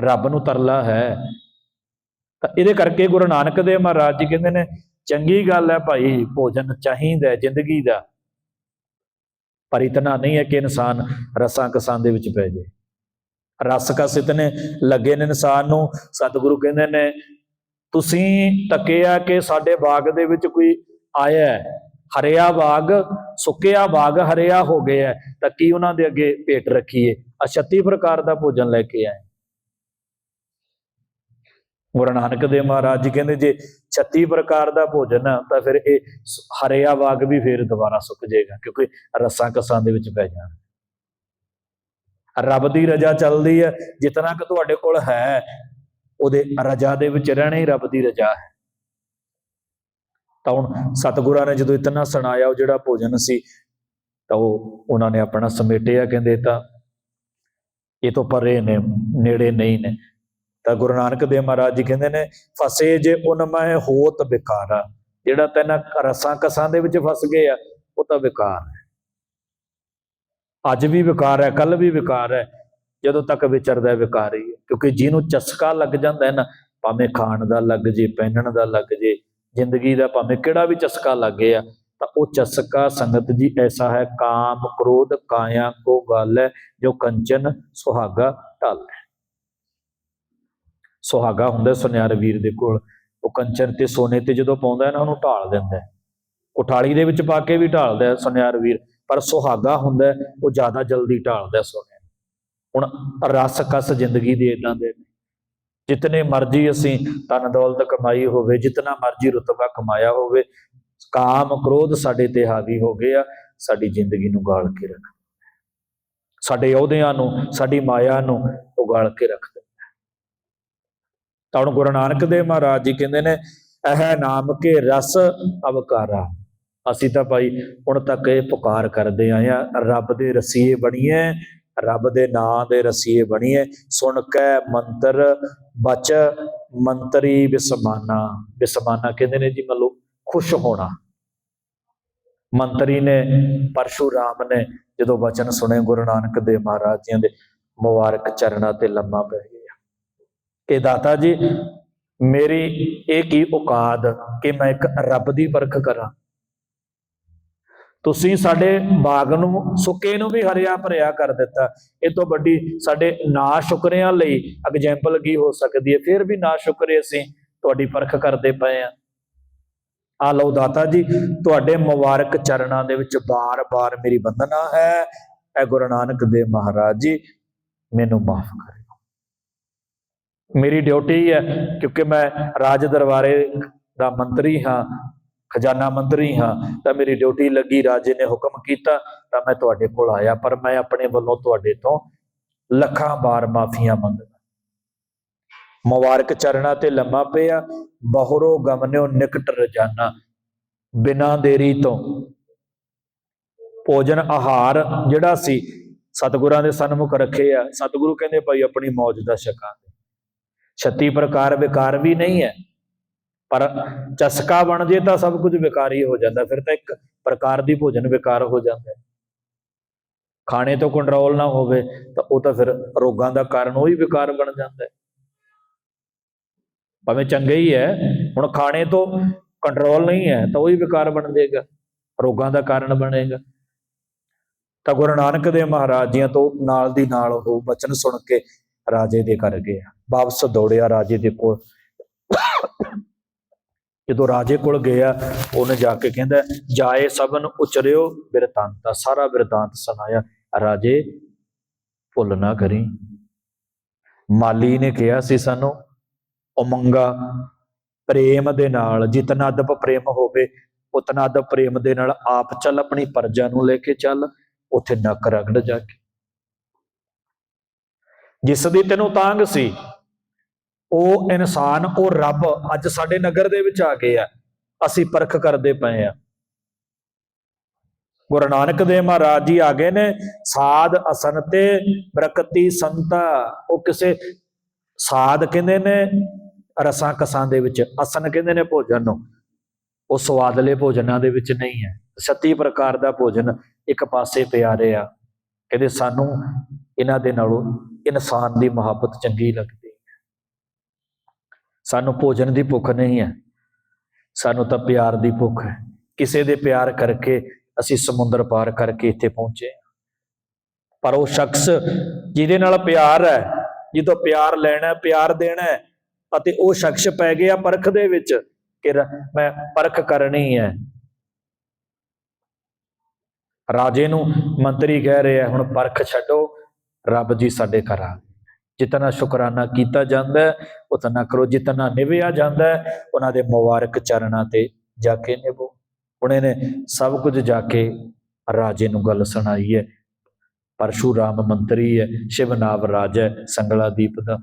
ਰੱਬ ਨੂੰ ਤਰਲਾ ਹੈ। ਤਾਂ ਇਹਦੇ ਕਰਕੇ ਗੁਰੂ ਨਾਨਕ ਦੇਵ ਮਹਾਰਾਜ ਜੀ ਕਹਿੰਦੇ ਨੇ, ਚੰਗੀ ਗੱਲ ਹੈ ਭਾਈ, ਭੋਜਨ ਚਾਹੀਦਾ ਜ਼ਿੰਦਗੀ ਦਾ। ਪਰ ਇਤਨਾ ਨਹੀਂ ਹੈ ਕਿ ਇਨਸਾਨ ਰਸਾਂ ਕਸਾਂ ਦੇ ਵਿੱਚ ਪੈ ਜਾਏ। ਰਸ ਕਸ ਇਤਨੇ ਲੱਗੇ ਨੇ ਇਨਸਾਨ ਨੂੰ ਸਤਿਗੁਰੂ ਕਹਿੰਦੇ ਨੇ ਤੁਸੀਂ ਤੱਕਿਆ ਕਿ ਸਾਡੇ ਬਾਗ ਦੇ ਵਿੱਚ ਕੋਈ ਆਇਆ ਹੈ ਹਰਿਆ ਬਾਗ ਸੁੱਕਿਆ ਬਾਗ ਹਰਿਆ ਹੋ ਗਿਆ ਹੈ, ਤਾਂ ਕੀ ਉਹਨਾਂ ਦੇ ਅੱਗੇ ਪੇਟ ਰੱਖੀਏ? ਆ 36 ਪ੍ਰਕਾਰ ਦਾ ਭੋਜਨ ਲੈ ਕੇ ਆਏ। ਗੁਰੂ ਨਾਨਕ ਦੇਵ ਮਹਾਰਾਜ ਜੀ ਕਹਿੰਦੇ, ਜੇ 36 ਪ੍ਰਕਾਰ ਦਾ ਭੋਜਨ ਤਾਂ ਫਿਰ ਇਹ ਸ- ਹਰਿਆ ਬਾਗ ਵੀ ਫਿਰ ਦੁਬਾਰਾ ਸੁੱਕ ਜਾਏਗਾ, ਕਿਉਂਕਿ ਰਸਾਂ ਕਸਾਂ ਦੇ ਵਿੱਚ ਪੈ ਜਾਣਾ। ਰੱਬ ਦੀ ਰਜਾ ਚੱਲਦੀ ਹੈ ਜਿਤਨਾ ਕਿ ਤੁਹਾਡੇ ਕੋਲ ਹੈ, ਉਹਦੇ ਰਜਾ ਦੇ ਵਿੱਚ ਰਹਿਣਾ ਹੀ ਰੱਬ ਦੀ ਰਜਾ ਹੈ। ਤਾਂ ਹੁਣ ਸਤਿਗੁਰਾਂ ਨੇ ਜਦੋਂ ਇਤਨਾ ਸੁਣਾਇਆ, ਉਹ ਜਿਹੜਾ ਭੋਜਨ ਸੀ, ਤਾਂ ਉਹ ਉਹਨਾਂ ਨੇ ਆਪਣਾ ਸਮੇਟਿਆ, ਕਹਿੰਦੇ ਤਾਂ ਇਹ ਤੋਂ ਪਰੇ ਨੇ, ਨੇੜੇ ਨਹੀਂ ਨੇ। ਤਾਂ ਗੁਰੂ ਨਾਨਕ ਦੇਵ ਮਹਾਰਾਜ ਜੀ ਕਹਿੰਦੇ ਨੇ, ਫਸੇ ਜੇ ਉਨ ਮੈਂ ਹੋਤ ਵਿਕਾਰਾ ਜਿਹੜਾ ਤੈਨਾਂ ਰਸਾਂ ਕਸਾਂ ਦੇ ਵਿੱਚ ਫਸ ਗਏ ਆ, ਉਹ ਤਾਂ ਵਿਕਾਰ ਹੈ। ਅੱਜ ਵੀ ਵਿਕਾਰ ਹੈ ਕੱਲ ਵੀ ਵਿਕਾਰ ਹੈ, ਜਦੋਂ ਤੱਕ ਵਿਚਰਦਾ ਵਿਕਾਰ ਹੀ ਹੈ। ਕਿਉਂਕਿ ਜਿਹਨੂੰ ਚਸਕਾ ਲੱਗ ਜਾਂਦਾ ਹੈ ਨਾ, ਭਾਵੇਂ ਖਾਣ ਦਾ ਲੱਗ ਜੇ, ਪਹਿਨਣ ਦਾ ਲੱਗ ਜੇ, ਜ਼ਿੰਦਗੀ ਦਾ ਭਾਵੇਂ ਕਿਹੜਾ ਵੀ ਚਸਕਾ ਲੱਗ ਆ, ਤਾਂ ਉਹ ਚਸਕਾ ਸੰਗਤ ਜੀ ਐਸਾ ਹੈ, ਕਾਮ, ਕ੍ਰੋਧ, ਕਾਇਆ ਕੋ ਗੱਲ ਹੈ, ਜੋ ਕੰਚਨ, ਸੁਹਾਗਾ, ਢਲ ਹੈ। ਸੁਹਾਗਾ ਹੁੰਦਾ ਸੁਨਿਆਰ ਵੀਰ ਦੇ ਕੋਲ। ਉਹ ਕੰਚਨ ਤੇ ਸੋਨੇ ਤੇ ਜਦੋਂ ਪਾਉਂਦਾ ਹੈ ਨਾ, ਉਹਨੂੰ ਢਾਲ ਦਿੰਦਾ ਕੋਠਾਲੀ ਦੇ ਵਿੱਚ ਪਾ ਕੇ ਵੀ ਢਾਲਦਾ ਹੈ ਸੁਨਿਆਰ ਵੀਰ, ਪਰ ਸੁਹਾਗਾ ਹੁੰਦਾ ਉਹ ਜ਼ਿਆਦਾ ਜਲਦੀ ਢਾਲਦਾ ਹੈ ਸੋਨੇ ਨੂੰ। ਹੁਣ ਰਸ ਕਸ ਜ਼ਿੰਦਗੀ ਦੇ ਇਦਾਂ ਦੇ ਨੇ। ਜਿਤਨੇ ਮਰਜ਼ੀ ਅਸੀਂ ਤਨ ਦੌਲਤ ਕਮਾਈ ਹੋਵੇ, ਜਿਤਨਾ ਮਰਜ਼ੀ ਰੁਤਬਾ ਕਮਾਇਆ ਹੋਵੇ, ਕਾਮ ਕ੍ਰੋਧ ਸਾਡੇ ਤੇ ਹਾਵੀ ਹੋ ਗਏ ਆ ਸਾਡੀ ਜ਼ਿੰਦਗੀ ਨੂੰ ਗਾਲ ਕੇ ਰੱਖ ਸਾਡੇ ਅਹੁਦਿਆਂ ਨੂੰ, ਸਾਡੀ ਮਾਇਆ ਨੂੰ ਉਹ ਗਾਲ ਕੇ ਰੱਖ ਤਾਂ ਹੁਣ ਗੁਰੂ ਨਾਨਕ ਦੇਵ ਮਹਾਰਾਜ ਜੀ ਕਹਿੰਦੇ ਨੇ ਇਹ ਨਾਮ ਕੇ ਰਸ ਅਵਕਾਰਾ। ਅਸੀਂ ਤਾਂ ਭਾਈ ਹੁਣ ਤੱਕ ਇਹ ਪੁਕਾਰ ਕਰਦੇ ਆਏ ਆ ਰੱਬ ਦੇ ਰਸੀਏ ਬਣੀਏ, ਰੱਬ ਦੇ ਨਾਂ ਦੇ ਰਸੀਏ ਬਣੀਏ। ਸੁਣ ਕੇ ਮੰਤਰ, ਬਚ ਮੰਤਰੀ ਬਿਸਮਾਨਾ। ਬਿਸਮਾਨਾ ਕਹਿੰਦੇ ਨੇ ਜੀ ਮਤਲਬ ਖੁਸ਼ ਹੋਣਾ। ਮੰਤਰੀ ਨੇ, ਪਰਸ਼ੂਰਾਮ ਨੇ ਜਦੋਂ ਵਚਨ ਸੁਣੇ ਗੁਰੂ ਨਾਨਕ ਦੇਵ ਮਹਾਰਾਜ ਜੀਆਂ ਦੇ ਮੁਬਾਰਕ ਚਰਨਾਂ ਤੇ ਲੰਮਾ ਪੈ ਗਿਆ। ਕਿ ਦਾਤਾ ਜੀ, ਮੇਰੀ ਇਹ ਕੀ ਔਕਾਦ ਕਿ ਮੈਂ ਇੱਕ ਰੱਬ ਦੀ ਪਰਖ ਕਰਾਂ। ਤੁਸੀਂ ਸਾਡੇ ਬਾਗ ਨੂੰ, ਸੁੱਕੇ ਨੂੰ ਵੀ ਹਰਿਆ ਭਰਿਆ ਕਰ ਦਿੱਤਾ। ਇਹ ਤੋਂ ਵੱਡੀ ਸਾਡੇ ਨਾ ਸ਼ੁਕਰਿਆਂ ਲਈ ਐਗਜ਼ਾਮਪਲ ਕੀ ਹੋ ਸਕਦੀ ਹੈ? ਫਿਰ ਵੀ ਨਾ ਸ਼ੁਕਰੇ ਅਸੀਂ, ਤੁਹਾਡੀ ਪਰਖ ਕਰਦੇ ਪਏ ਆ ਆ ਲਓ ਦਾਤਾ ਜੀ, ਤੁਹਾਡੇ ਮੁਬਾਰਕ ਚਰਨਾਂ ਦੇ ਵਿੱਚ ਬਾਰ-ਬਾਰ ਮੇਰੀ ਬੰਦਨਾ ਹੈ। ਐ ਗੁਰੂ ਨਾਨਕ ਦੇਵ ਮਹਾਰਾਜ ਜੀ, ਮੈਨੂੰ ਮਾਫ ਕਰਿਓ ਮੇਰੀ ਡਿਊਟੀ ਹੈ, ਕਿਉਂਕਿ ਮੈਂ ਰਾਜ ਦਰਬਾਰੇ ਦਾ ਮੰਤਰੀ ਹਾਂ, ਖਜ਼ਾਨਾ ਮੰਤਰੀ ਹਾਂ, ਤਾਂ ਮੇਰੀ ਡਿਊਟੀ ਲੱਗੀ, ਰਾਜੇ ਨੇ ਹੁਕਮ ਕੀਤਾ, ਤਾਂ ਮੈਂ ਤੁਹਾਡੇ ਕੋਲ ਆਇਆ, ਪਰ ਮੈਂ ਆਪਣੇ ਵੱਲੋਂ ਤੁਹਾਡੇ ਤੋਂ ਲੱਖਾਂ ਬਾਰ ਮਾਫੀਆਂ ਮੰਗਦਾ। ਮੁਬਾਰਕ ਚਰਣਾ ਤੇ ਲੰਮਾ ਪਿਆ, ਬਹੁਰੋ ਗਮਨਿਓ ਨਿਕਟ ਰਜਾਨਾ। ਬਿਨਾਂ ਦੇਰੀ ਤੋਂ। ਭੋਜਨ ਆਹਾਰ ਜਿਹੜਾ ਸੀ, ਸਤਿਗੁਰਾਂ ਦੇ ਸਨਮੁਖ ਰੱਖੇ ਆ। ਸਤਿਗੁਰੂ ਕਹਿੰਦੇ, ਭਾਈ, ਆਪਣੀ ਮੌਜ ਦਾ ਛਕਾਂਗੇ 36 ਪ੍ਰਕਾਰ ਵਿਕਾਰ ਵੀ ਨਹੀਂ ਹੈ। ਪਰ ਚਸਕਾ ਬਣ ਜੇ ਤਾਂ ਸਭ ਕੁਝ ਵਿਕਾਰੀ ਹੋ ਜਾਂਦਾ, ਫਿਰ ਤਾਂ ਇੱਕ ਪ੍ਰਕਾਰ ਦੀ ਭੋਜਨ ਵਿਕਾਰ ਹੋ ਜਾਂਦਾ ਖਾਣੇ ਤੋਂ ਕੰਟਰੋਲ ਨਾ ਹੋਵੇ ਤਾਂ ਉਹ ਤਾਂ ਫਿਰ ਰੋਗਾਂ ਦਾ ਕਾਰਨ ਉਹ ਹੀ ਵਿਕਾਰ ਬਣ ਜਾਂਦਾ ਹੈ। ਭਾਵੇਂ ਚੰਗੇ ਹੀ ਹੈ, ਹੁਣ ਖਾਣੇ ਤੋਂ ਕੰਟਰੋਲ ਨਹੀਂ ਹੈ ਤਾਂ ਉਹ ਹੀ ਵਿਕਾਰ ਬਣ ਜਾਏਗਾ, ਰੋਗਾਂ ਦਾ ਕਾਰਨ ਬਣੇਗਾ। ਤਾਂ ਗੁਰੂ ਨਾਨਕ ਦੇਵ ਮਹਾਰਾਜ ਜੀਆਂ ਤੋਂ ਨਾਲ ਦੀ ਨਾਲ ਉਹ ਬਚਨ ਸੁਣ ਕੇ ਰਾਜੇ ਦੇ ਘਰ ਗਿਆ। ਵਾਪਸ ਦੌੜਿਆ ਰਾਜੇ ਦੇ ਕੋਲ। ਜਦੋਂ ਰਾਜੇ ਕੋਲ ਗਿਆ, ਉਹਨੇ ਜਾ ਕੇ ਕਹਿੰਦਾ, ਜਾਏ ਸਭਨ ਉਚਰਿਓ ਬਿਰਤਾਂਤਾ। ਸਾਰਾ ਬਿਰਤਾਂਤ ਸੁਣਾਇਆ। ਰਾਜੇ, ਭੁੱਲ ਨਾ ਕਰੀ। ਮਾਲੀ ਨੇ ਕਿਹਾ ਸੀ ਸਾਨੂੰ, ਉਮੰਗਾ ਪ੍ਰੇਮ ਦੇ ਨਾਲ, ਜਿਤਨਾ ਅਦਬ ਪ੍ਰੇਮ ਹੋਵੇ, ਉਤਨਾ ਅਦਬ ਪ੍ਰੇਮ ਦੇ ਨਾਲ ਆਪ ਚੱਲ, ਆਪਣੀ ਪਰਜਾ ਨੂੰ ਲੈ ਕੇ ਚੱਲ। ਉੱਥੇ ਨੱਕ ਰਗੜ ਜਾ ਕੇ ਜਿਸ ਦੀ ਤੈਨੂੰ ਤਾਂਗ ਸੀ, ਉਹ ਇਨਸਾਨ, ਉਹ ਰੱਬ ਅੱਜ ਸਾਡੇ ਨਗਰ ਦੇ ਵਿੱਚ ਆ ਗਏ ਆ। ਅਸੀਂ ਪਰਖ ਕਰਦੇ ਪਏ ਆ। ਗੁਰੂ ਨਾਨਕ ਦੇਵ ਮਹਾਰਾਜ ਜੀ ਆ ਗਏ ਨੇ, ਸਾਧ ਅਸਨ ਤੇ ਬਰਕਤੀ ਸੰਤਾ। ਉਹ ਕਿਸੇ ਸਾਧ ਕਹਿੰਦੇ ਨੇ, ਰਸਾਂ ਕਸਾਂ ਦੇ ਵਿੱਚ, ਅਸਨ ਕਹਿੰਦੇ ਨੇ ਭੋਜਨ ਨੂੰ। ਉਹ ਸਵਾਦਲੇ ਭੋਜਨਾਂ ਦੇ ਵਿੱਚ ਨਹੀਂ ਹੈ। 36 ਪ੍ਰਕਾਰ ਦਾ ਭੋਜਨ ਇੱਕ ਪਾਸੇ ਪਿਆਰੇ ਆ ਕਹਿੰਦੇ ਸਾਨੂੰ ਇਹਨਾਂ ਦੇ ਨਾਲੋਂ ਇਨਸਾਨ ਦੀ ਮੁਹੱਬਤ ਚੰਗੀ ਲੱਗਦੀ ਹੈ। ਸਾਨੂੰ ਭੋਜਨ ਦੀ ਭੁੱਖ ਨਹੀਂ ਹੈ। ਸਾਨੂੰ ਤਾਂ ਪਿਆਰ ਦੀ ਭੁੱਖ ਹੈ। ਕਿਸੇ ਦੇ ਪਿਆਰ ਕਰਕੇ ਅਸੀਂ ਸਮੁੰਦਰ ਪਾਰ ਕਰਕੇ ਇੱਥੇ ਪਹੁੰਚੇ ਹਾਂ। ਪਰ ਉਹ ਸ਼ਖਸ ਜਿਹਦੇ ਨਾਲ ਪਿਆਰ ਹੈ ਜਿਹਦੋਂ ਪਿਆਰ ਲੈਣਾ ਪਿਆਰ ਦੇਣਾ ਅਤੇ ਉਹ ਸ਼ਖਸ ਪੈ ਗਿਆ ਪਰਖ ਦੇ ਵਿੱਚ ਕਿ ਮੈਂ ਪਰਖ ਕਰਨੀ ਹੈ। ਰਾਜੇ ਨੂੰ ਮੰਤਰੀ ਕਹਿ ਰਿਹਾ, ਹੁਣ ਪਰਖ ਛੱਡੋ। ਰੱਬ ਜੀ ਸਾਡੇ ਘਰ ਆ। ਜਿਤਨਾ ਸ਼ੁਕਰਾਨਾ ਕੀਤਾ ਜਾਂਦਾ ਹੈ, ਉਤਨਾ ਕਰੋ। ਜਿਤਨਾ ਨਿਭਿਆ ਜਾਂਦਾ ਹੈ, ਉਹਨਾਂ ਦੇ ਮੁਬਾਰਕ ਚਰਨਾਂ ਤੇ ਜਾ ਕੇ ਨਿਭੋ। ਹੁਣ ਇਹਨੇ ਸਭ ਕੁਝ ਜਾ ਕੇ ਰਾਜੇ ਨੂੰ ਗੱਲ ਸੁਣਾਈ ਹੈ। ਪਰਸ਼ੂਰਾਮ ਮੰਤਰੀ ਹੈ ਸ਼ਿਵਨਾਵ ਰਾਜਾ ਹੈ, ਸੰਗਲਾ ਦੀਪ ਦਾ।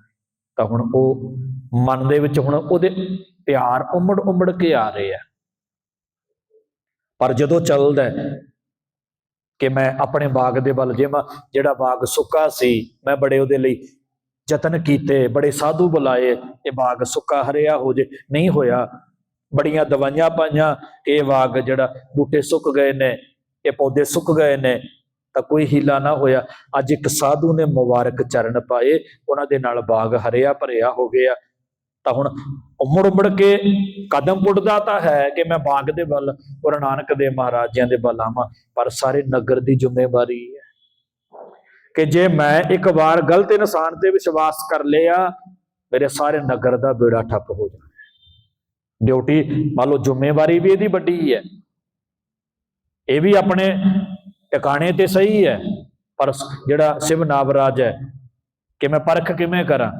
ਤਾਂ ਹੁਣ ਉਹ ਮਨ ਦੇ ਵਿੱਚ ਹੁਣ ਉਹਦੇ ਪਿਆਰ ਉਮੜ ਉਮੜ ਕੇ ਆ ਰਹੇ ਆ। ਪਰ ਜਦੋਂ ਚੱਲਦਾ ਕਿ ਮੈਂ ਆਪਣੇ ਬਾਗ ਦੇ ਵੱਲ ਜਿਵੇਂ ਜਿਹੜਾ ਬਾਗ ਸੁੱਕਾ ਸੀ, ਮੈਂ ਬੜੇ ਉਹਦੇ ਲਈ ਯਤਨ ਕੀਤੇ, ਬੜੇ ਸਾਧੂ ਬੁਲਾਏ, ਇਹ ਬਾਗ ਸੁੱਕਾ ਹਰਿਆ ਹੋ ਜੇ, ਨਹੀਂ ਹੋਇਆ। ਬੜੀਆਂ ਦਵਾਈਆਂ ਪਾਈਆਂ ਕਿ ਇਹ ਬਾਗ ਜਿਹੜਾ ਬੂਟੇ ਸੁੱਕ ਗਏ ਨੇ, ਇਹ ਪੌਦੇ ਸੁੱਕ ਗਏ ਨੇ, ਤਾਂ ਕੋਈ ਹੀਲਾ ਨਾ ਹੋਇਆ। ਅੱਜ ਇੱਕ ਸਾਧੂ ਨੇ ਮੁਬਾਰਕ ਚਰਨ ਪਾਏ, ਉਹਨਾਂ ਦੇ ਨਾਲ ਬਾਗ ਹਰਿਆ ਭਰਿਆ ਹੋ ਗਿਆ। ਤਾਂ ਹੁਣ ਉਮੜ ਉਮੜ ਕੇ ਕਦਮ ਪੁੱਟਦਾ ਤਾਂ ਹੈ ਕਿ ਮੈਂ ਬਾਗ ਦੇ ਵੱਲ, ਗੁਰੂ ਨਾਨਕ ਦੇ ਮਹਾਰਾਜਿਆਂ ਦੇ ਵੱਲ ਆਵਾਂ, ਪਰ ਸਾਰੇ ਨਗਰ ਦੀ ਜ਼ਿੰਮੇਵਾਰੀ ਹੈ ਕਿ ਜੇ ਮੈਂ ਇੱਕ ਵਾਰ ਗਲਤ ਇਨਸਾਨ ਤੇ ਵਿਸ਼ਵਾਸ ਕਰ ਲਿਆ, ਮੇਰੇ ਸਾਰੇ ਨਗਰ ਦਾ ਬੇੜਾ ਠੱਪ ਹੋ ਜਾਣਾ ਡਿਊਟੀ, ਮੰਨ ਲਓ ਜ਼ਿੰਮੇਵਾਰੀ ਵੀ ਇਹਦੀ ਵੱਡੀ ਹੈ। ਇਹ ਵੀ ਆਪਣੇ ਟਿਕਾਣੇ ਤੇ ਸਹੀ ਹੈ, ਪਰ ਜਿਹੜਾ ਸ਼ਿਵ ਨਾਵਰਾਜ ਹੈ, ਕਿ ਮੈਂ ਪਰਖ ਕਿਵੇਂ ਕਰਾਂ?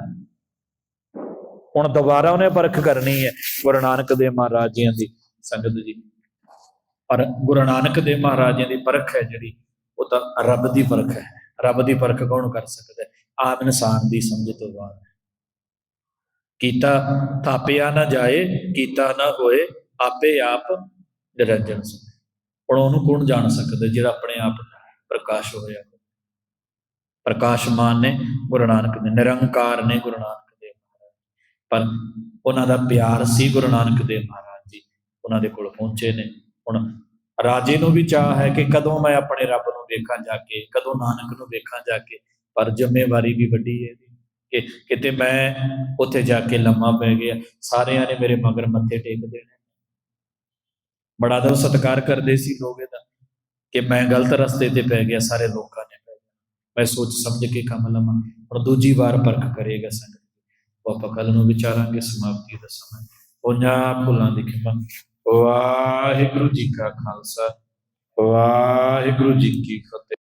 ਹੁਣ ਦੁਬਾਰਾ ਉਹਨੇ ਪਰਖ ਕਰਨੀ ਹੈ ਗੁਰੂ ਨਾਨਕ ਦੇਵ ਮਹਾਰਾਜ ਜੀਆਂ ਦੀ ਸੰਗਤ ਜੀ। ਪਰ ਗੁਰੂ ਨਾਨਕ ਦੇਵ ਮਹਾਰਾਜ ਜੀਆਂ ਦੀ ਪਰਖ ਹੈ ਜਿਹੜੀ, ਉਹ ਤਾਂ ਰੱਬ ਦੀ ਪਰਖ ਹੈ। ਰੱਬ ਦੀ ਪਰਖ ਕੌਣ ਕਰ ਸਕਦਾ ਆਪ ਇਨਸਾਨ ਦੀ ਸਮਝ ਤੋਂ ਬਾਹਰ ਹੈ ਕੀਤਾ ਥਾਪਿਆ ਨਾ ਜਾਏ, ਕੀਤਾ ਨਾ ਹੋਏ, ਆਪੇ ਆਪ ਨਿਰੰਜਨ ਸੋ। ਹੁਣ ਉਹਨੂੰ ਕੌਣ ਜਾਣ ਸਕਦਾ ਜਿਹੜਾ ਆਪਣੇ ਆਪ ਪ੍ਰਕਾਸ਼ ਹੋਇਆ? ਪ੍ਰਕਾਸ਼ਮਾਨ ਨੇ ਗੁਰੂ ਨਾਨਕ ਨੇ ਨਿਰੰਕਾਰ ਨੇ ਗੁਰੂ ਨਾਨਕ ਪਰ ਉਹਨਾਂ ਦਾ ਪਿਆਰ ਸੀ ਗੁਰੂ ਨਾਨਕ ਦੇਵ ਮਹਾਰਾਜ ਜੀ, ਉਹਨਾਂ ਦੇ ਕੋਲ ਪਹੁੰਚੇ ਨੇ। ਹੁਣ ਰਾਜੇ ਨੂੰ ਵੀ ਚਾਹ ਹੈ ਕਿ ਕਦੋਂ ਮੈਂ ਆਪਣੇ ਰੱਬ ਨੂੰ ਵੇਖਾਂ ਜਾ ਕੇ, ਕਦੋਂ ਨਾਨਕ ਨੂੰ ਵੇਖਾਂ ਜਾ ਕੇ, ਪਰ ਜ਼ਿੰਮੇਵਾਰੀ ਵੀ ਵੱਡੀ ਹੈ ਇਹਦੀ ਕਿ ਕਿਤੇ ਮੈਂ ਉੱਥੇ ਜਾ ਕੇ ਲੰਮਾ ਪੈ ਗਿਆ, ਸਾਰਿਆਂ ਨੇ ਮੇਰੇ ਮਗਰ ਮੱਥੇ ਟੇਕ ਦੇਣੇ। ਬੜਾ ਦਰ ਸਤਿਕਾਰ ਕਰਦੇ ਸੀ ਲੋਕ ਇਹਦਾ ਕਿ ਮੈਂ ਗਲਤ ਰਸਤੇ ਤੇ ਪੈ ਗਿਆ, ਸਾਰੇ ਲੋਕਾਂ ਨੇ ਪੈ ਗਿਆ। ਮੈਂ ਸੋਚ ਸਮਝ ਕੇ ਕੰਮ ਲਵਾਂ, ਹੁਣ ਦੂਜੀ ਵਾਰ ਪਰਖ ਕਰੇਗਾ ਸੰਗਤ। ਉਹ ਆਪਾਂ ਕੱਲ ਨੂੰ ਵਿਚਾਰਾਂਗੇ ਸਮਾਪਤੀ ਦਾ ਸਮਾਂ। ਉਹਨਾਂ ਫੁੱਲਾਂ ਦੀ ਖਿਮਾ। ਵਾਹਿਗੁਰੂ ਜੀ ਕਾ ਖਾਲਸਾ। ਵਾਹਿਗੁਰੂ ਜੀ ਕੀ ਫਤਿਹ।